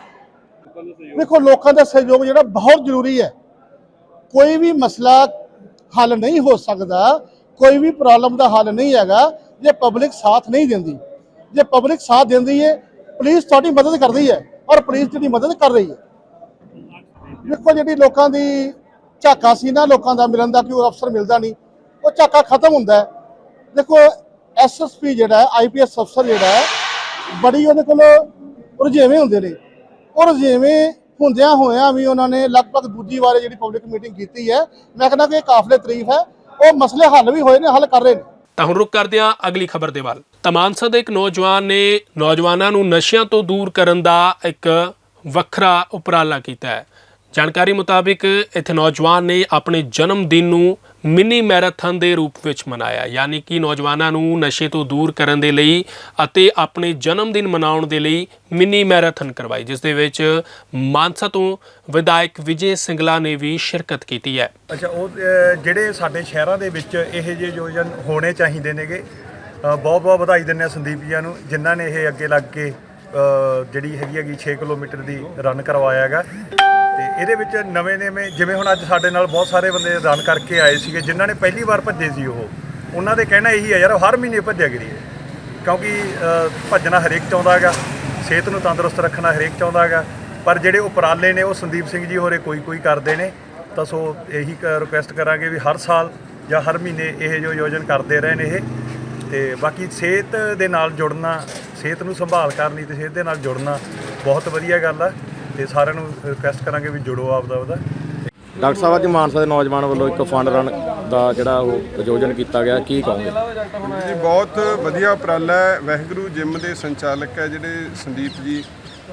ਵੇਖੋ ਲੋਕਾਂ ਦਾ ਸਹਿਯੋਗ ਜਿਹੜਾ ਬਹੁਤ ਜ਼ਰੂਰੀ ਹੈ। ਕੋਈ ਵੀ ਮਸਲਾ ਹੱਲ ਨਹੀਂ ਹੋ ਸਕਦਾ, ਕੋਈ ਵੀ ਪ੍ਰੋਬਲਮ ਦਾ ਹੱਲ ਨਹੀਂ ਹੈਗਾ, ਜੇ ਪਬਲਿਕ ਸਾਥ ਨਹੀਂ ਦਿੰਦੀ। ਜੇ ਪਬਲਿਕ ਸਾਥ ਦਿੰਦੀ ਹੈ ਪੁਲਿਸ ਤੁਹਾਡੀ ਮਦਦ ਕਰਦੀ ਹੈ ਔਰ ਪੁਲਿਸ ਜਿਹੜੀ ਮਦਦ ਕਰ ਰਹੀ ਹੈ। ਦੇਖੋ ਜਿਹੜੀ ਲੋਕਾਂ ਦੀ ਝਾਕਾ ਸੀ ਨਾ, ਲੋਕਾਂ ਦਾ ਮਿਲਣ ਦਾ ਕਿ ਉਹ ਅਫਸਰ ਮਿਲਦਾ ਨਹੀਂ, ਉਹ ਝਾਕਾ ਖਤਮ ਹੁੰਦਾ ਹੈ। ਦੇਖੋ ਐਸਐਸਪੀ ਜਿਹੜਾ ਹੈ ਆਈਪੀਐਸ ਅਫਸਰ ਜਿਹੜਾ ਹੈ, ਬੜੀ ਉਹਦੇ ਕੋਲ ਰੁਝੇਵੇਂ ਹੁੰਦੇ ਨੇ। ਉਹ ਰੁਝੇਵੇਂ ਹੁੰਦਿਆਂ ਹੋਇਆਂ ਵੀ ਉਹਨਾਂ ਨੇ ਲਗਭਗ ਦੂਜੀ ਵਾਰ ਜਿਹੜੀ ਪਬਲਿਕ ਮੀਟਿੰਗ ਕੀਤੀ ਹੈ, ਮੈਂ ਕਹਿੰਦਾ ਕਿ ਇਹ ਕਾਫਲੇ ਤਾਰੀਫ ਹੈ, ਉਹ ਮਸਲੇ ਹੱਲ ਵੀ ਹੋਏ ਨੇ, ਹੱਲ ਕਰ ਰਹੇ ਨੇ। ਤਾਂ ਹੁਣ ਰੁਕ ਕਰਦੇ ਹਾਂ ਅਗਲੀ ਖਬਰ ਦੇ ਵੱਲ। ਤਮਾਨਸਾ ਦੇ ਇੱਕ ਨੌਜਵਾਨ ਨੇ ਨੌਜਵਾਨਾਂ ਨੂੰ ਨਸ਼ਿਆਂ ਤੋਂ ਦੂਰ ਕਰਨ ਦਾ ਇੱਕ ਵੱਖਰਾ ਉਪਰਾਲਾ ਕੀਤਾ ਹੈ। ਜਾਣਕਾਰੀ ਮੁਤਾਬਿਕ ਇੱਥੇ ਨੌਜਵਾਨ ਨੇ ਆਪਣੇ ਜਨਮ ਦਿਨ ਨੂੰ ਮਿੰਨੀ ਮੈਰਾਥਨ ਦੇ ਰੂਪ ਵਿੱਚ ਮਨਾਇਆ, ਯਾਨੀ ਕਿ ਨੌਜਵਾਨਾਂ ਨੂੰ ਨਸ਼ੇ ਤੋਂ ਦੂਰ ਕਰਨ ਦੇ ਲਈ ਅਤੇ ਆਪਣੇ ਜਨਮ ਦਿਨ ਮਨਾਉਣ ਦੇ ਲਈ ਮਿੰਨੀ ਮੈਰਾਥਨ ਕਰਵਾਈ, ਜਿਸ ਦੇ ਵਿੱਚ ਮਾਨਸਾ ਤੋਂ ਵਿਧਾਇਕ ਵਿਜੇ ਸਿੰਗਲਾ ਨੇ ਵੀ ਸ਼ਿਰਕਤ ਕੀਤੀ ਹੈ। ਅੱਛਾ, ਉਹ ਜਿਹੜੇ ਸਾਡੇ ਸ਼ਹਿਰਾਂ ਦੇ ਵਿੱਚ ਇਹ ਜਿਹੇ ਯੋਜਨ ਹੋਣੇ ਚਾਹੀਦੇ ਨੇਗੇ ਬਹੁਤ ਬਹੁਤ ਵਧਾਈ ਦਿੰਦੇ ਆ ਸੰਦੀਪ ਜੀ ਨੂੰ, ਜਿਨ੍ਹਾਂ ਨੇ ਇਹ ਅੱਗੇ ਲੱਗ ਕੇ ਜਿਹੜੀ ਹੈਗੀ ਹੈਗੀ 6 ਕਿਲੋਮੀਟਰ ਦੀ ਰਨ ਕਰਵਾਇਆ ਹੈਗਾ। ਇਹਦੇ ਵਿੱਚ ਨਵੇਂ ਨਵੇਂ ਜਿਵੇਂ ਹੁਣ ਅੱਜ ਸਾਡੇ ਨਾਲ ਬਹੁਤ ਸਾਰੇ ਬੰਦੇ ਰਨ ਕਰਕੇ ਆਏ ਸੀਗੇ, ਜਿਨ੍ਹਾਂ ਨੇ ਪਹਿਲੀ ਵਾਰ ਭੱਜੇ ਸੀ ਉਹ। ਉਹਨਾਂ ਦੇ ਕਹਿਣਾ ਇਹੀ ਹੈ, ਯਾਰ ਹਰ ਮਹੀਨੇ ਭੱਜਿਆ ਕਰੀਏ। ਕਿਉਂਕਿ ਭੱਜਣਾ ਹਰੇਕ ਚਾਹੁੰਦਾ ਹੈਗਾ, ਸਿਹਤ ਨੂੰ ਤੰਦਰੁਸਤ ਰੱਖਣਾ ਹਰੇਕ ਚਾਹੁੰਦਾ ਹੈਗਾ। ਪਰ ਜਿਹੜੇ ਉਪਰਾਲੇ ਨੇ, ਉਹ ਸੰਦੀਪ ਸਿੰਘ ਜੀ ਹੋਰੇ ਕੋਈ ਕੋਈ ਕਰਦੇ ਨੇ। ਤਾਂ ਸੋ ਇਹੀ ਰਿਕੁਐਸਟ ਕਰਾਂਗੇ ਵੀ ਹਰ ਸਾਲ ਜਾਂ ਹਰ ਮਹੀਨੇ ਇਹ ਜੋ ਯੋਜਨ ਕਰਦੇ ਰਹੇ ਨੇ ਇਹ। ਤੇ ਬਾਕੀ ਸਿਹਤ ਦੇ ਨਾਲ ਜੁੜਨਾ, ਸਿਹਤ ਨੂੰ ਸੰਭਾਲ ਕਰਨੀ ਤੇ ਸਿਹਤ ਦੇ ਨਾਲ ਜੁੜਨਾ ਬਹੁਤ ਵਧੀਆ ਗੱਲ ਆ। ਤੇ ਸਾਰਿਆਂ ਨੂੰ ਰਿਕੁਐਸਟ ਕਰਾਂਗੇ ਵੀ ਜੁੜੋ ਆਪਦਾ ਉਹਦਾ ਡਾਕਟਰ ਸਾਹਿਬ ਅੱਜ ਮਾਨਸਾ ਦੇ ਨੌਜਵਾਨ ਵੱਲੋਂ ਇੱਕ ਫੰਡ ਰਨ ਦਾ ਜਿਹੜਾ ਉਹ ਆਯੋਜਨ ਕੀਤਾ ਗਿਆ ਕੀ ਕਹੋਗੇ? ਜੀ ਬਹੁਤ ਵਧੀਆ ਉਪਰਾਲਾ ਹੈ। ਵਾਹਿਗੁਰੂ ਜਿਮ ਦੇ ਸੰਚਾਲਕ ਹੈ ਜਿਹੜੇ ਸੰਦੀਪ ਜੀ।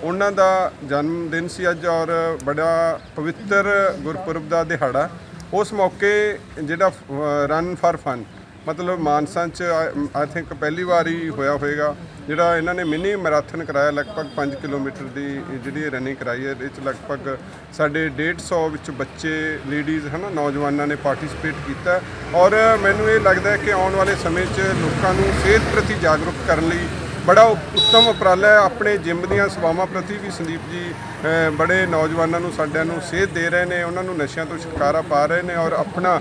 ਉਹਨਾਂ ਦਾ ਜਨਮ ਦਿਨ ਸੀ ਅੱਜ ਔਰ ਬੜਾ ਪਵਿੱਤਰ ਗੁਰਪੁਰਬ ਦਾ ਦਿਹਾੜਾ। ਉਸ ਮੌਕੇ ਜਿਹੜਾ ਰਨ ਫਾਰ ਫਨ ਮਤਲਬ ਮਾਨਸਾ ਚ ਆਈ ਥਿੰਕ ਪਹਿਲੀ ਵਾਰ ਹੀ ਹੋਇਆ ਹੋਵੇਗਾ ਜਿਹੜਾ ਇਹਨਾਂ ਨੇ ਮਿੰਨੀ ਮੈਰਾਥਨ ਕਰਾਇਆ, ਲਗਭਗ 5 ਕਿਲੋਮੀਟਰ ਦੀ ਇਹ ਜਿਹੜੀ ਰਨਿੰਗ ਕਰਾਈ ਹੈ, ਇਹਦੇ ਚ ਲਗਭਗ ਸਾਡੇ 150 ਵਿੱਚ ਬੱਚੇ ਲੇਡੀਜ਼ ਹਨਾ, ਨੌਜਵਾਨਾਂ ਨੇ ਪਾਰਟਿਸਿਪੇਟ ਕੀਤਾ ਔਰ ਮੈਨੂੰ ਇਹ ਲੱਗਦਾ ਹੈ ਕਿ ਆਉਣ ਵਾਲੇ ਸਮੇਂ 'ਚ ਲੋਕਾਂ ਨੂੰ ਸਿਹਤ ਪ੍ਰਤੀ ਜਾਗਰੂਕ ਕਰਨ ਲਈ ਬੜਾ ਉੱਤਮ ਉਪਰਾਲਾ ਹੈ। ਆਪਣੇ ਜਿੰਮ ਦੀਆਂ ਸੇਵਾਵਾਂ ਪ੍ਰਤੀ ਵੀ ਸੰਦੀਪ ਜੀ ਬੜੇ ਨੌਜਵਾਨਾਂ ਨੂੰ, ਸਾਡਿਆਂ ਨੂੰ ਸੇਧ ਦੇ ਰਹੇ ਨੇ। ਉਹਨਾਂ ਨੂੰ ਨਸ਼ਿਆਂ ਤੋਂ ਛੁਟਕਾਰਾ ਪਾ ਰਹੇ ਨੇ ਔਰ ਆਪਣਾ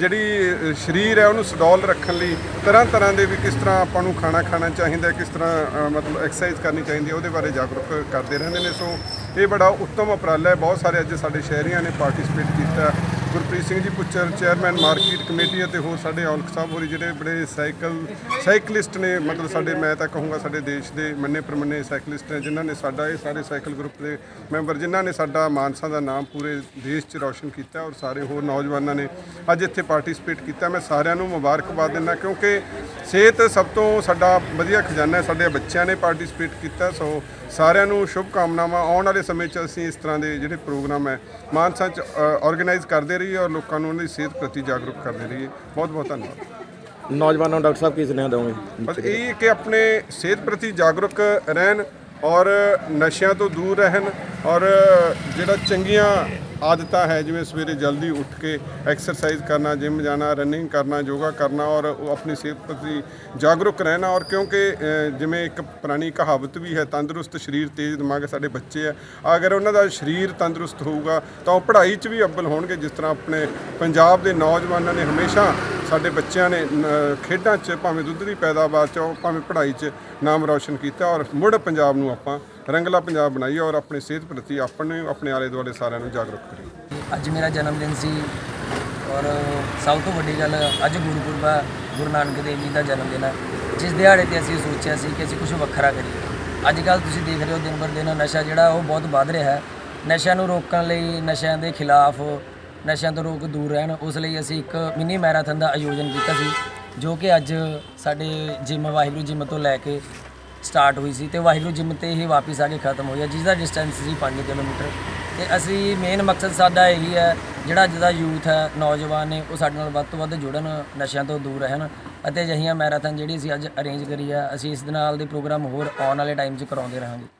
ਜਿਹੜੀ ਸਰੀਰ ਹੈ, ਉਹਨੂੰ ਸਡੌਲ ਰੱਖਣ ਲਈ ਤਰ੍ਹਾਂ ਤਰ੍ਹਾਂ ਦੇ ਵੀ ਕਿਸ ਤਰ੍ਹਾਂ ਆਪਾਂ ਨੂੰ ਖਾਣਾ ਖਾਣਾ ਚਾਹੀਦਾ ਕਿਸ ਤਰ੍ਹਾਂ ਮਤਲਬ ਐਕਸਰਸਾਈਜ਼ ਕਰਨੀ ਚਾਹੀਦੀ ਹੈ, ਉਹਦੇ ਬਾਰੇ ਜਾਗਰੂਕ ਕਰਦੇ ਰਹਿੰਦੇ ਨੇ। ਸੋ ਇਹ ਬੜਾ ਉੱਤਮ ਉਪਰਾਲਾ ਹੈ। ਬਹੁਤ ਸਾਰੇ ਅੱਜ ਸਾਡੇ ਸ਼ਹਿਰੀਆਂ ਨੇ ਪਾਰਟਿਸਿਪੇਟ ਕੀਤਾ। Gurpreet Singh ji ਪੁੱਚਰ chairman market committee ਅਤੇ ਹੋਰ ਸਾਡੇ ਔਲਖ ਸਾਹਿਬ ਹੋਰੀ ਜਿਹੜੇ ਬੜੇ ਸਾਈਕਲ ਸਾਈਕਲਿਸਟ ਨੇ, ਮਤਲਬ ਸਾਡੇ ਮੈਂ ਤਾਂ ਕਹੂੰਗਾ ਸਾਡੇ ਦੇਸ਼ ਦੇ ਮੰਨੇ ਪ੍ਰਮੰਨੇ ਸਾਈਕਲਿਸਟ ਨੇ, ਜਿਨ੍ਹਾਂ ਨੇ ਸਾਡਾ ਇਹ ਸਾਰੇ ਸਾਈਕਲ ਗਰੁੱਪ ਦੇ ਮੈਂਬਰ, ਜਿਨ੍ਹਾਂ ਨੇ ਸਾਡਾ ਮਾਨਸਾ ਦਾ ਨਾਮ ਪੂਰੇ ਦੇਸ਼ 'ਚ ਰੌਸ਼ਨ ਕੀਤਾ ਔਰ ਸਾਰੇ ਹੋਰ ਨੌਜਵਾਨਾਂ ਨੇ ਅੱਜ ਇੱਥੇ ਪਾਰਟਿਸਿਪੇਟ ਕੀਤਾ। ਮੈਂ ਸਾਰਿਆਂ ਨੂੰ ਮੁਬਾਰਕਬਾਦ ਦਿੰਦਾ ਕਿਉਂਕਿ ਸਿਹਤ ਸਭ ਤੋਂ ਸਾਡਾ ਵਧੀਆ ਖਜ਼ਾਨਾ ਹੈ, ਸਾਡੇ ਬੱਚਿਆਂ ਨੇ ਪਾਰਟਿਸਿਪੇਟ ਕੀਤਾ, ਸੋ ਸਾਰਿਆਂ ਨੂੰ ਸ਼ੁਭ ਕਾਮਨਾਵਾਂ ਆਉਣ ਵਾਲੇ ਸਮੇਂ 'ਚ ਅਸੀਂ ਇਸ ਤਰ੍ਹਾਂ ਦੇ ਜਿਹੜੇ ਪ੍ਰੋਗਰਾਮ ਹੈ, ਮਾਨਸਾ 'ਚ ਆਰਗੇਨਾਈਜ਼ ਕਰਦੇ ਰਹੀਏ ਔਰ ਲੋਕਾਂ ਨੂੰ ਉਹਨਾਂ ਦੀ ਸਿਹਤ ਪ੍ਰਤੀ ਜਾਗਰੂਕ ਕਰਦੇ ਰਹੀਏ। ਬਹੁਤ ਬਹੁਤ ਧੰਨਵਾਦ। ਨੌਜਵਾਨਾਂ ਨੂੰ ਡਾਕਟਰ ਸਾਹਿਬ ਕੀ ਸੁਨੇਹਾ ਦਿਓਗੇ ਬਸ ਇਹ ਹੈ ਕਿ ਆਪਣੇ ਸਿਹਤ ਪ੍ਰਤੀ ਜਾਗਰੂਕ ਰਹਿਣ ਔਰ ਨਸ਼ਿਆਂ ਤੋਂ ਦੂਰ ਰਹਿਣ ਔਰ ਜਿਹੜਾ ਚੰਗੀਆਂ ਆਦਤਾਂ ਹੈ, ਜਿਵੇਂ ਸਵੇਰੇ ਜਲਦੀ ਉੱਠ ਕੇ ਐਕਸਰਸਾਈਜ਼ ਕਰਨਾ ਜਿਮ ਜਾਣਾ ਰਨਿੰਗ ਕਰਨਾ ਯੋਗਾ ਕਰਨਾ ਔਰ ਉਹ ਆਪਣੀ ਸਿਹਤ ਪ੍ਰਤੀ ਜਾਗਰੂਕ ਰਹਿਣਾ ਔਰ ਕਿਉਂਕਿ ਜਿਵੇਂ ਇੱਕ ਪੁਰਾਣੀ ਕਹਾਵਤ ਵੀ ਹੈ, ਤੰਦਰੁਸਤ ਸਰੀਰ ਤੇਜ਼ ਦਿਮਾਗ ਸਾਡੇ ਬੱਚੇ ਆ, ਅਗਰ ਉਹਨਾਂ ਦਾ ਸਰੀਰ ਤੰਦਰੁਸਤ ਹੋਊਗਾ ਤਾਂ ਉਹ ਪੜ੍ਹਾਈ 'ਚ ਵੀ ਅੱਵਲ ਹੋਣਗੇ, ਜਿਸ ਤਰ੍ਹਾਂ ਆਪਣੇ ਪੰਜਾਬ ਦੇ ਨੌਜਵਾਨਾਂ ਨੇ ਹਮੇਸ਼ਾ ਸਾਡੇ ਬੱਚਿਆਂ ਨੇ ਖੇਡਾਂ 'ਚ ਭਾਵੇਂ ਦੁੱਧ ਦੀ ਪੈਦਾਵਾਰ 'ਚ ਉਹ ਭਾਵੇਂ ਪੜ੍ਹਾਈ 'ਚ ਨਾਮ ਰੌਸ਼ਨ ਕੀਤਾ ਔਰ ਮੁੜ ਪੰਜਾਬ ਨੂੰ ਆਪਾਂ ਰੰਗਲਾ ਪੰਜਾਬ ਬਣਾਈਏ ਔਰ ਆਪਣੀ ਸਿਹਤ ਪ੍ਰਤੀ ਆਪਣੇ ਆਪਣੇ ਆਲੇ ਦੁਆਲੇ ਸਾਰਿਆਂ ਨੂੰ ਜਾਗਰੂਕ ਕਰੀਏ ਅੱਜ ਮੇਰਾ ਜਨਮ ਦਿਨ ਸੀ ਔਰ ਸਭ ਤੋਂ ਵੱਡੀ ਗੱਲ ਅੱਜ ਗੁਰਪੁਰਬ ਹੈ ਗੁਰੂ ਨਾਨਕ ਦੇਵ ਜੀ ਦਾ ਜਨਮ ਦਿਨ ਹੈ ਜਿਸ ਦਿਹਾੜੇ ਤੇ ਅਸੀਂ ਸੋਚਿਆ ਸੀ ਕਿ ਅਸੀਂ ਕੁਝ ਵੱਖਰਾ ਕਰੀਏ। ਅੱਜ ਕੱਲ ਤੁਸੀਂ ਦੇਖ ਰਹੇ ਹੋ ਦਿਨ ਬਰ ਦਿਨ ਨਸ਼ਾ ਜਿਹੜਾ ਉਹ ਬਹੁਤ ਵੱਧ ਰਿਹਾ। ਹੈ ਨਸ਼ਿਆਂ ਨੂੰ ਰੋਕਣ ਲਈ, ਨਸ਼ਿਆਂ ਦੇ ਖਿਲਾਫ, ਨਸ਼ਿਆਂ ਤੋਂ ਲੋਕ ਦੂਰ ਰਹਿਣ, ਉਸ ਲਈ ਅਸੀਂ ਇੱਕ ਮਿੰਨੀ ਮੈਰਾਥਨ ਦਾ ਆਯੋਜਨ ਕੀਤਾ ਸੀ, ਜੋ ਕਿ ਅੱਜ ਸਾਡੇ ਜਿਮ, ਵਾਹਿਗੁਰੂ ਜਿਮ ਤੋਂ ਲੈ ਕੇ ਸਟਾਰਟ ਹੋਈ ਸੀ ਤੇ ਵਾਹਿਗੁਰੂ ਜਿਮ ਤੇ ਹੀ ਵਾਪਸ ਆ ਕੇ ਖਤਮ ਹੋਈ ਹੈ ਜਿਸ ਦਾ ਡਿਸਟੈਂਸ ਸੀ 5 ਕਿਲੋਮੀਟਰ। ਤੇ ਅਸੀਂ ਮੇਨ ਮਕਸਦ ਸਾਡਾ ਇਹੀ ਹੈ, ਜਿਹੜਾ ਅੱਜ ਦਾ ਯੂਥ ਹੈ, ਨੌਜਵਾਨ ਨੇ, ਉਹ ਸਾਡੇ ਨਾਲ ਵੱਧ ਤੋਂ ਵੱਧ ਜੁੜਨ, ਨਸ਼ਿਆਂ ਤੋਂ ਦੂਰ ਰਹਿਣ ਅਤੇ ਅਜਿਹੀਆਂ ਮੈਰਾਥਨ ਜਿਹੜੀ ਅਸੀਂ ਅੱਜ ਅਰੇਂਜ ਕਰੀ ਹੈ ਅਸੀਂ ਇਸ ਦੇ ਨਾਲ ਦੇ ਪ੍ਰੋਗਰਾਮ ਹੋਰ ਆਉਣ ਵਾਲੇ ਟਾਈਮ 'ਚ ਕਰਾਉਂਦੇ ਰਹਾਂਗੇ।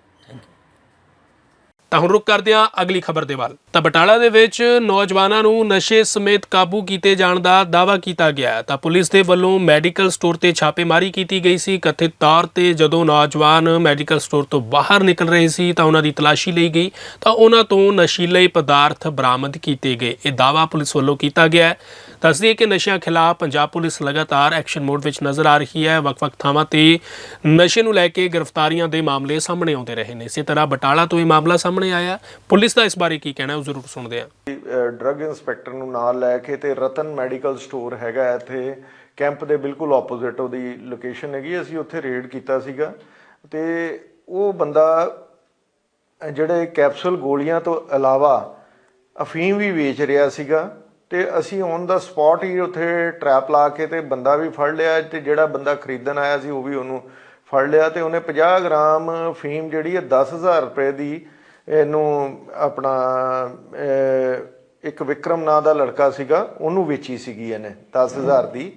ਤਾਂ ਹੁਣ ਰੁਕ ਕਰਦੇ ਹਾਂ ਅਗਲੀ ਖਬਰ ਦੇ ਵੱਲ। ਤਾਂ ਬਟਾਲਾ ਦੇ ਵਿੱਚ ਨੌਜਵਾਨਾਂ ਨੂੰ ਨਸ਼ੇ ਸਮੇਤ ਕਾਬੂ ਕੀਤੇ ਜਾਣ ਦਾ ਦਾਅਵਾ ਕੀਤਾ ਗਿਆ ਤਾਂ ਪੁਲਿਸ ਦੇ ਵੱਲੋਂ ਮੈਡੀਕਲ ਸਟੋਰ ਤੇ ਛਾਪੇਮਾਰੀ ਕੀਤੀ ਗਈ ਸੀ। ਕਥਿਤ ਤੌਰ ਤੇ ਜਦੋਂ ਨੌਜਵਾਨ ਮੈਡੀਕਲ ਸਟੋਰ ਤੋਂ ਬਾਹਰ ਨਿਕਲ ਰਹੇ ਸੀ ਤਾਂ ਉਹਨਾਂ ਦੀ ਤਲਾਸ਼ੀ ਲਈ ਗਈ। ਤਾਂ ਉਹਨਾਂ ਤੋਂ ਨਸ਼ੀਲੇ ਪਦਾਰਥ ਬਰਾਮਦ ਕੀਤੇ ਗਏ। ਇਹ ਦਾਅਵਾ ਪੁਲਿਸ ਵੱਲੋਂ ਕੀਤਾ ਗਿਆ ਹੈ। ਦੱਸਦੀ ਹੈ ਕਿ ਨਸ਼ਿਆਂ ਖਿਲਾਫ ਪੰਜਾਬ ਪੁਲਿਸ ਲਗਾਤਾਰ ਐਕਸ਼ਨ ਮੋਡ ਵਿੱਚ ਨਜ਼ਰ ਆ ਰਹੀ ਹੈ। ਵੱਖ-ਵੱਖ ਥਾਵਾਂ ਤੇ ਨਸ਼ੇ ਨੂੰ ਲੈ ਕੇ ਗ੍ਰਿਫਤਾਰੀਆਂ ਦੇ ਮਾਮਲੇ ਸਾਹਮਣੇ ਆਉਂਦੇ ਰਹੇ ਨੇ। ਇਸੇ ਤਰ੍ਹਾਂ ਬਟਾਲਾ ਤੋਂ ਇਹ ਮਾਮਲਾ ਸਾਹਮਣੇ ਆਇਆ। ਪੁਲਿਸ ਦਾ ਇਸ ਬਾਰੇ ਕੀ ਕਹਿਣਾ ਹੈ, ਉਹ ਜ਼ਰੂਰ ਸੁਣਦੇ ਹਾਂ। ਡਰੱਗ ਇੰਸਪੈਕਟਰ ਨੂੰ ਨਾਲ ਲੈ ਕੇ ਤੇ ਰਤਨ ਮੈਡੀਕਲ ਸਟੋਰ ਹੈਗਾ ਇੱਥੇ। ਕੈਂਪ ਦੇ ਬਿਲਕੁਲ ਆਪੋਜ਼ਿਟ ਉਹਦੀ ਲੋਕੇਸ਼ਨ ਹੈਗੀ। ਅਸੀਂ ਉੱਥੇ ਰੇਡ ਕੀਤਾ ਸੀਗਾ। ਤੇ ਉਹ ਬੰਦਾ ਜਿਹੜੇ ਕੈਪਸੂਲ ਗੋਲੀਆਂ ਤੋਂ ਇਲਾਵਾ ਅਫੀਮ ਵੀ ਵੇਚ ਰਿਹਾ ਸੀਗਾ। ਤੇ ਅਸੀਂ ਔਨ ਦਾ ਸਪੌਟ ਹੀ ਉੱਥੇ ਟਰੈਪ ਲਾ ਕੇ ਤੇ ਬੰਦਾ ਵੀ ਫੜ ਲਿਆ ਤੇ ਜਿਹੜਾ ਬੰਦਾ ਖਰੀਦਣ ਆਇਆ ਸੀ ਉਹ ਵੀ ਉਹਨੂੰ ਫੜ ਲਿਆ ਤੇ ਉਹਨੇ 50 ਗ੍ਰਾਮ ਫੀਮ ਜਿਹੜੀ ਹੈ 10000 ਰੁਪਏ ਦੀ ਇਹਨੂੰ ਆਪਣਾ ਇੱਕ ਵਿਕਰਮ ਨਾਂ ਦਾ ਲੜਕਾ ਸੀਗਾ ਉਹਨੂੰ ਵੇਚੀ ਸੀਗੀ ਇਹਨੇ 10000 ਦੀ।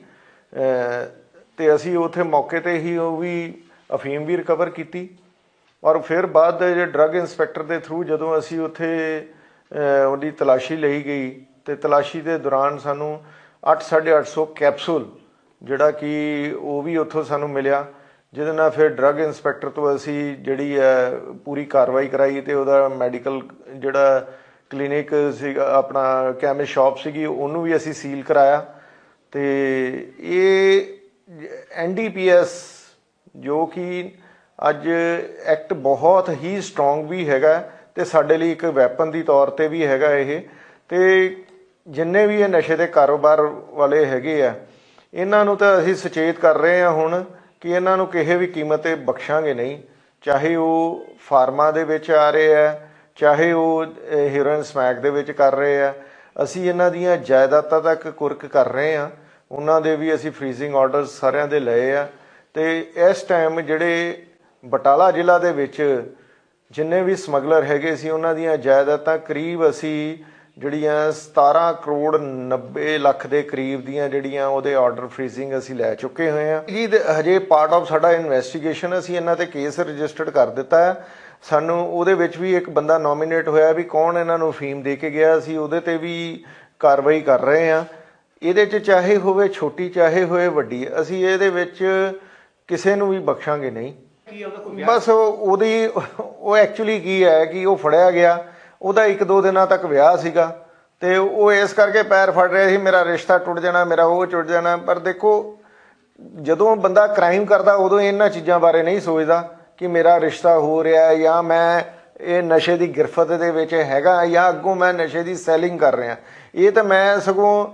ਅਹ, ਤੇ ਅਸੀਂ ਉੱਥੇ ਮੌਕੇ ਤੇ ਹੀ ਉਹ ਵੀ ਅਫੀਮ ਵੀ ਰਿਕਵਰ ਕੀਤੀ। ਔਰ ਫਿਰ ਬਾਅਦ ਦੇ ਜੇ ਡਰੱਗ ਇੰਸਪੈਕਟਰ ਦੇ ਥਰੂ ਜਦੋਂ ਅਸੀਂ ਉੱਥੇ ਉਹਦੀ ਤਲਾਸ਼ੀ ਲਈ ਗਈ ਤੇ ਤਲਾਸ਼ੀ ਦੇ ਦੌਰਾਨ ਸਾਨੂੰ 8-850 ਕੈਪਸੂਲ ਜਿਹੜਾ ਕਿ ਉਹ ਵੀ ਉੱਥੋਂ ਸਾਨੂੰ ਮਿਲਿਆ, ਜਿਹਦੇ ਨਾਲ ਫਿਰ ਡਰੱਗ ਇੰਸਪੈਕਟਰ ਤੋਂ ਅਸੀਂ ਜਿਹੜੀ ਹੈ ਪੂਰੀ ਕਾਰਵਾਈ ਕਰਾਈ ਤੇ ਉਹਦਾ ਮੈਡੀਕਲ ਜਿਹੜਾ ਕਲੀਨਿਕ ਸੀਗਾ, ਆਪਣਾ ਕੈਮਿਸਟ ਸ਼ਾਪ ਸੀਗੀ, ਉਹਨੂੰ ਵੀ ਅਸੀਂ ਸੀਲ ਕਰਾਇਆ। ਤੇ ਇਹ ਐਨਡੀਪੀਐਸ ਜੋ ਕਿ ਅੱਜ ਐਕਟ ਬਹੁਤ ਹੀ ਸਟਰੋਂਗ ਵੀ ਹੈਗਾ ਤੇ ਸਾਡੇ ਲਈ ਇੱਕ ਵੈਪਨ ਦੀ ਤੌਰ ਤੇ ਵੀ ਹੈਗਾ ਇਹ। ਤੇ ਜਿੰਨੇ ਵੀ ਇਹ ਨਸ਼ੇ ਦੇ ਕਾਰੋਬਾਰ ਵਾਲੇ ਹੈਗੇ ਆ, ਇਹਨਾਂ ਨੂੰ ਤਾਂ ਅਸੀਂ ਸੁਚੇਤ ਕਰ ਰਹੇ ਹਾਂ ਹੁਣ ਕਿ ਇਹਨਾਂ ਨੂੰ ਕਿਸੇ ਵੀ ਕੀਮਤ ਤੇ ਬਖਸ਼ਾਂਗੇ ਨਹੀਂ। ਚਾਹੇ ਉਹ ਫਾਰਮਾ ਦੇ ਵਿੱਚ ਆ ਰਹੇ ਆ, ਚਾਹੇ ਉਹ ਹੀਰੋਇਨ ਸਮੈਕ ਦੇ ਵਿੱਚ ਕਰ ਰਹੇ ਆ। ਅਸੀਂ ਇਹਨਾਂ ਦੀਆਂ ਜਾਇਦਾਦਾਂ ਤੱਕ ਕੁਰਕ ਕਰ ਰਹੇ ਆ ਉਹਨਾਂ ਦੇ ਵੀ ਅਸੀਂ ਫ੍ਰੀਜ਼ਿੰਗ ਆਰਡਰਸ ਸਾਰਿਆਂ ਦੇ ਲਏ ਆ। ਤੇ ਇਸ ਟਾਈਮ ਜਿਹੜੇ ਬਟਾਲਾ ਜ਼ਿਲ੍ਹਾ ਦੇ ਵਿੱਚ ਜਿੰਨੇ ਵੀ ਸਮਗਲਰ ਹੈਗੇ ਸੀ, ਉਹਨਾਂ ਦੀਆਂ ਜਾਇਦਾਦਾਂ ਕਰੀਬ ਅਸੀਂ ਜਿਹੜੀਆਂ 17 ਕਰੋੜ 90 ਲੱਖ ਦੇ ਕਰੀਬ ਦੀਆਂ ਜਿਹੜੀਆਂ ਉਹਦੇ ਆਰਡਰ ਫ੍ਰੀਜ਼ਿੰਗ ਅਸੀਂ ਲੈ ਚੁੱਕੇ ਹੋਏ ਆ ਦ- ਹਜੇ ਪਾਰਟ ਆਫ ਸਾਡਾ ਇਨਵੈਸਟੀਗੇਸ਼ਨ ਅਸੀਂ ਇਹਨਾਂ ਤੇ ਕੇਸ ਰਜਿਸਟਰਡ ਕਰ ਦਿੱਤਾ ਹੈ। ਸਾਨੂੰ ਉਹਦੇ ਵਿੱਚ ਵੀ ਇੱਕ ਬੰਦਾ ਨੋਮੀਨੇਟ ਹੋਇਆ ਵੀ ਕੌਣ ਇਹਨਾਂ ਨੂੰ ਫੀਮ ਦੇ ਕੇ ਗਿਆ ਸੀ ਉਹਦੇ ਤੇ ਵੀ ਕਾਰਵਾਈ ਕਰ ਰਹੇ ਆ ਇਹਦੇ 'ਚ ਚਾਹੇ ਹੋਵੇ ਛੋਟੀ ਚਾਹੇ ਹੋਵੇ ਵੱਡੀ ਅਸੀਂ ਇਹਦੇ ਵਿੱਚ ਕਿਸੇ ਨੂੰ ਵੀ ਬਖਸ਼ਾਂਗੇ ਨਹੀਂ। ਬਸ ਉਹ- ਉਹਦੀ ਉਹ ਐਕਚੁਅਲੀ ਕੀ ਹੈ ਕਿ ਉਹ ਫੜਿਆ ਗਿਆ। ਉਹਦਾ ਇੱਕ ਦੋ ਦਿਨਾਂ ਤੱਕ ਵਿਆਹ ਸੀਗਾ ਤੇ ਉਹ ਇਸ ਕਰਕੇ ਪੈਰ ਫੜ ਰਿਹਾ ਸੀ, ਮੇਰਾ ਰਿਸ਼ਤਾ ਟੁੱਟ ਜਾਣਾ, ਮੇਰਾ ਉਹ ਟੁੱਟ ਜਾਣਾ। ਪਰ ਦੇਖੋ, ਜਦੋਂ ਬੰਦਾ ਕ੍ਰਾਈਮ ਕਰਦਾ, ਉਦੋਂ ਇਹਨਾਂ ਚੀਜ਼ਾਂ ਬਾਰੇ ਨਹੀਂ ਸੋਚਦਾ ਕਿ ਮੇਰਾ ਰਿਸ਼ਤਾ ਹੋ ਰਿਹਾ ਹੈ ਜਾਂ ਮੈਂ ਇਹ ਨਸ਼ੇ ਦੀ ਗਿਰਫਤ ਦੇ ਵਿੱਚ ਹੈਗਾ ਜਾਂ ਅੱਗੋਂ ਮੈਂ ਨਸ਼ੇ ਦੀ ਸੈਲਿੰਗ ਕਰ ਰਿਹਾ। ਇਹ ਤਾਂ ਮੈਂ ਸਗੋਂ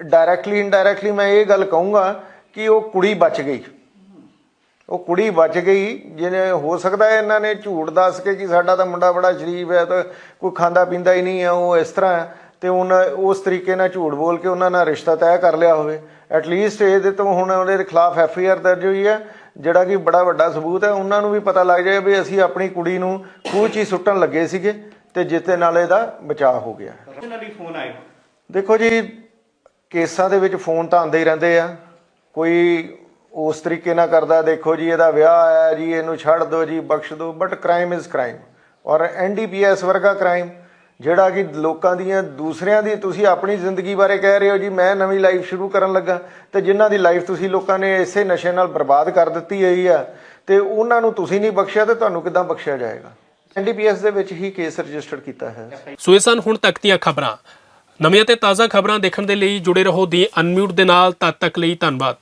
ਡਾਇਰੈਕਟਲੀ ਇਨਡਾਇਰੈਕਟਲੀ ਮੈਂ ਇਹ ਗੱਲ ਕਹੂੰਗਾ ਕਿ ਉਹ ਕੁੜੀ ਬਚ ਗਈ। ਉਹ ਕੁੜੀ ਬਚ ਗਈ ਜਿਹਨੇ ਹੋ ਸਕਦਾ ਇਹਨਾਂ ਨੇ ਝੂਠ ਦੱਸ ਕੇ ਕਿ ਸਾਡਾ ਤਾਂ ਮੁੰਡਾ ਬੜਾ ਸ਼ਰੀਫ ਹੈ ਤਾਂ ਕੋਈ ਖਾਂਦਾ ਪੀਂਦਾ ਹੀ ਨਹੀਂ ਹੈ ਉਹ ਇਸ ਤਰ੍ਹਾਂ ਤੇ ਉਹਨਾਂ ਉਸ ਤਰੀਕੇ ਨਾਲ ਝੂਠ ਬੋਲ ਕੇ ਉਹਨਾਂ ਨਾਲ ਰਿਸ਼ਤਾ ਤੈਅ ਕਰ ਲਿਆ ਹੋਵੇ। ਐਟ ਲੀਸਟ ਇਹਦੇ ਤੋਂ ਹੁਣ ਉਹਦੇ ਖਿਲਾਫ ਐਫ ਆਈ ਆਰ ਦਰਜ ਹੋਈ ਹੈ ਜਿਹੜਾ ਕਿ ਬੜਾ ਵੱਡਾ ਸਬੂਤ ਹੈ। ਉਹਨਾਂ ਨੂੰ ਵੀ ਪਤਾ ਲੱਗ ਜਾਏ ਵੀ ਅਸੀਂ ਆਪਣੀ ਕੁੜੀ ਨੂੰ ਖੂਹ 'ਚ ਹੀ ਸੁੱਟਣ ਲੱਗੇ ਸੀਗੇ ਤੇ ਜਿੱਤੇ ਨਾਲ ਇਹਦਾ ਬਚਾਅ ਹੋ ਗਿਆ। ਦੇਖੋ ਜੀ ਕੇਸਾਂ ਦੇ ਵਿੱਚ ਫੋਨ ਤਾਂ ਆਉਂਦੇ ਹੀ ਰਹਿੰਦੇ ਆ। ਕੋਈ ਉਸ ਤਰੀਕੇ ਨਾਲ ਕਰਦਾ, ਦੇਖੋ ਜੀ, ਇਹਦਾ ਵਿਆਹ ਆਇਆ ਜੀ, ਇਹਨੂੰ ਛੱਡ ਦਿਓ ਜੀ, ਬਖਸ਼ ਦਿਓ ਬਟ ਕ੍ਰਾਈਮ ਇਜ਼ ਕ੍ਰਾਈਮ ਔਰ ਐਨਡੀਪੀਐਸ ਵਰਗਾ ਕ੍ਰਾਈਮ ਜਿਹੜਾ ਕਿ ਲੋਕਾਂ ਦੀਆਂ, ਦੂਸਰਿਆਂ ਦੀ, ਤੁਸੀਂ ਆਪਣੀ ਜ਼ਿੰਦਗੀ ਬਾਰੇ ਕਹਿ ਰਹੇ ਹੋ ਜੀ, ਮੈਂ ਨਵੀਂ ਲਾਈਫ ਸ਼ੁਰੂ ਕਰਨ ਲੱਗਾ, ਤੇ ਜਿਨ੍ਹਾਂ ਦੀ ਲਾਈਫ ਤੁਸੀਂ ਲੋਕਾਂ ਨੇ ਇਸੇ ਨਸ਼ੇ ਨਾਲ ਬਰਬਾਦ ਕਰ ਦਿੱਤੀ ਹੋਈ ਆ, ਤੇ ਉਹਨਾਂ ਨੂੰ ਤੁਸੀਂ ਨਹੀਂ ਬਖਸ਼ਿਆ, ਤੇ ਤੁਹਾਨੂੰ ਕਿੱਦਾਂ ਬਖਸ਼ਿਆ ਜਾਏਗਾ? ਐਨਡੀਪੀਐਸ ਦੇ ਵਿੱਚ ਹੀ ਕੇਸ ਰਜਿਸਟਰ ਕੀਤਾ ਹੈ। ਸੋ ਇਹ ਸਨ ਹੁਣ ਤੱਕ ਦੀਆਂ ਖਬਰਾਂ। ਨਵੀਆਂ ਤੇ ਤਾਜ਼ਾ ਖਬਰਾਂ ਦੇਖਣ ਦੇ ਲਈ ਜੁੜੇ ਰਹੋ ਦੀ ਅਨਮਿਊਟ ਦੇ ਨਾਲ, ਤਦ ਤੱਕ ਲਈ ਧੰਨਵਾਦ।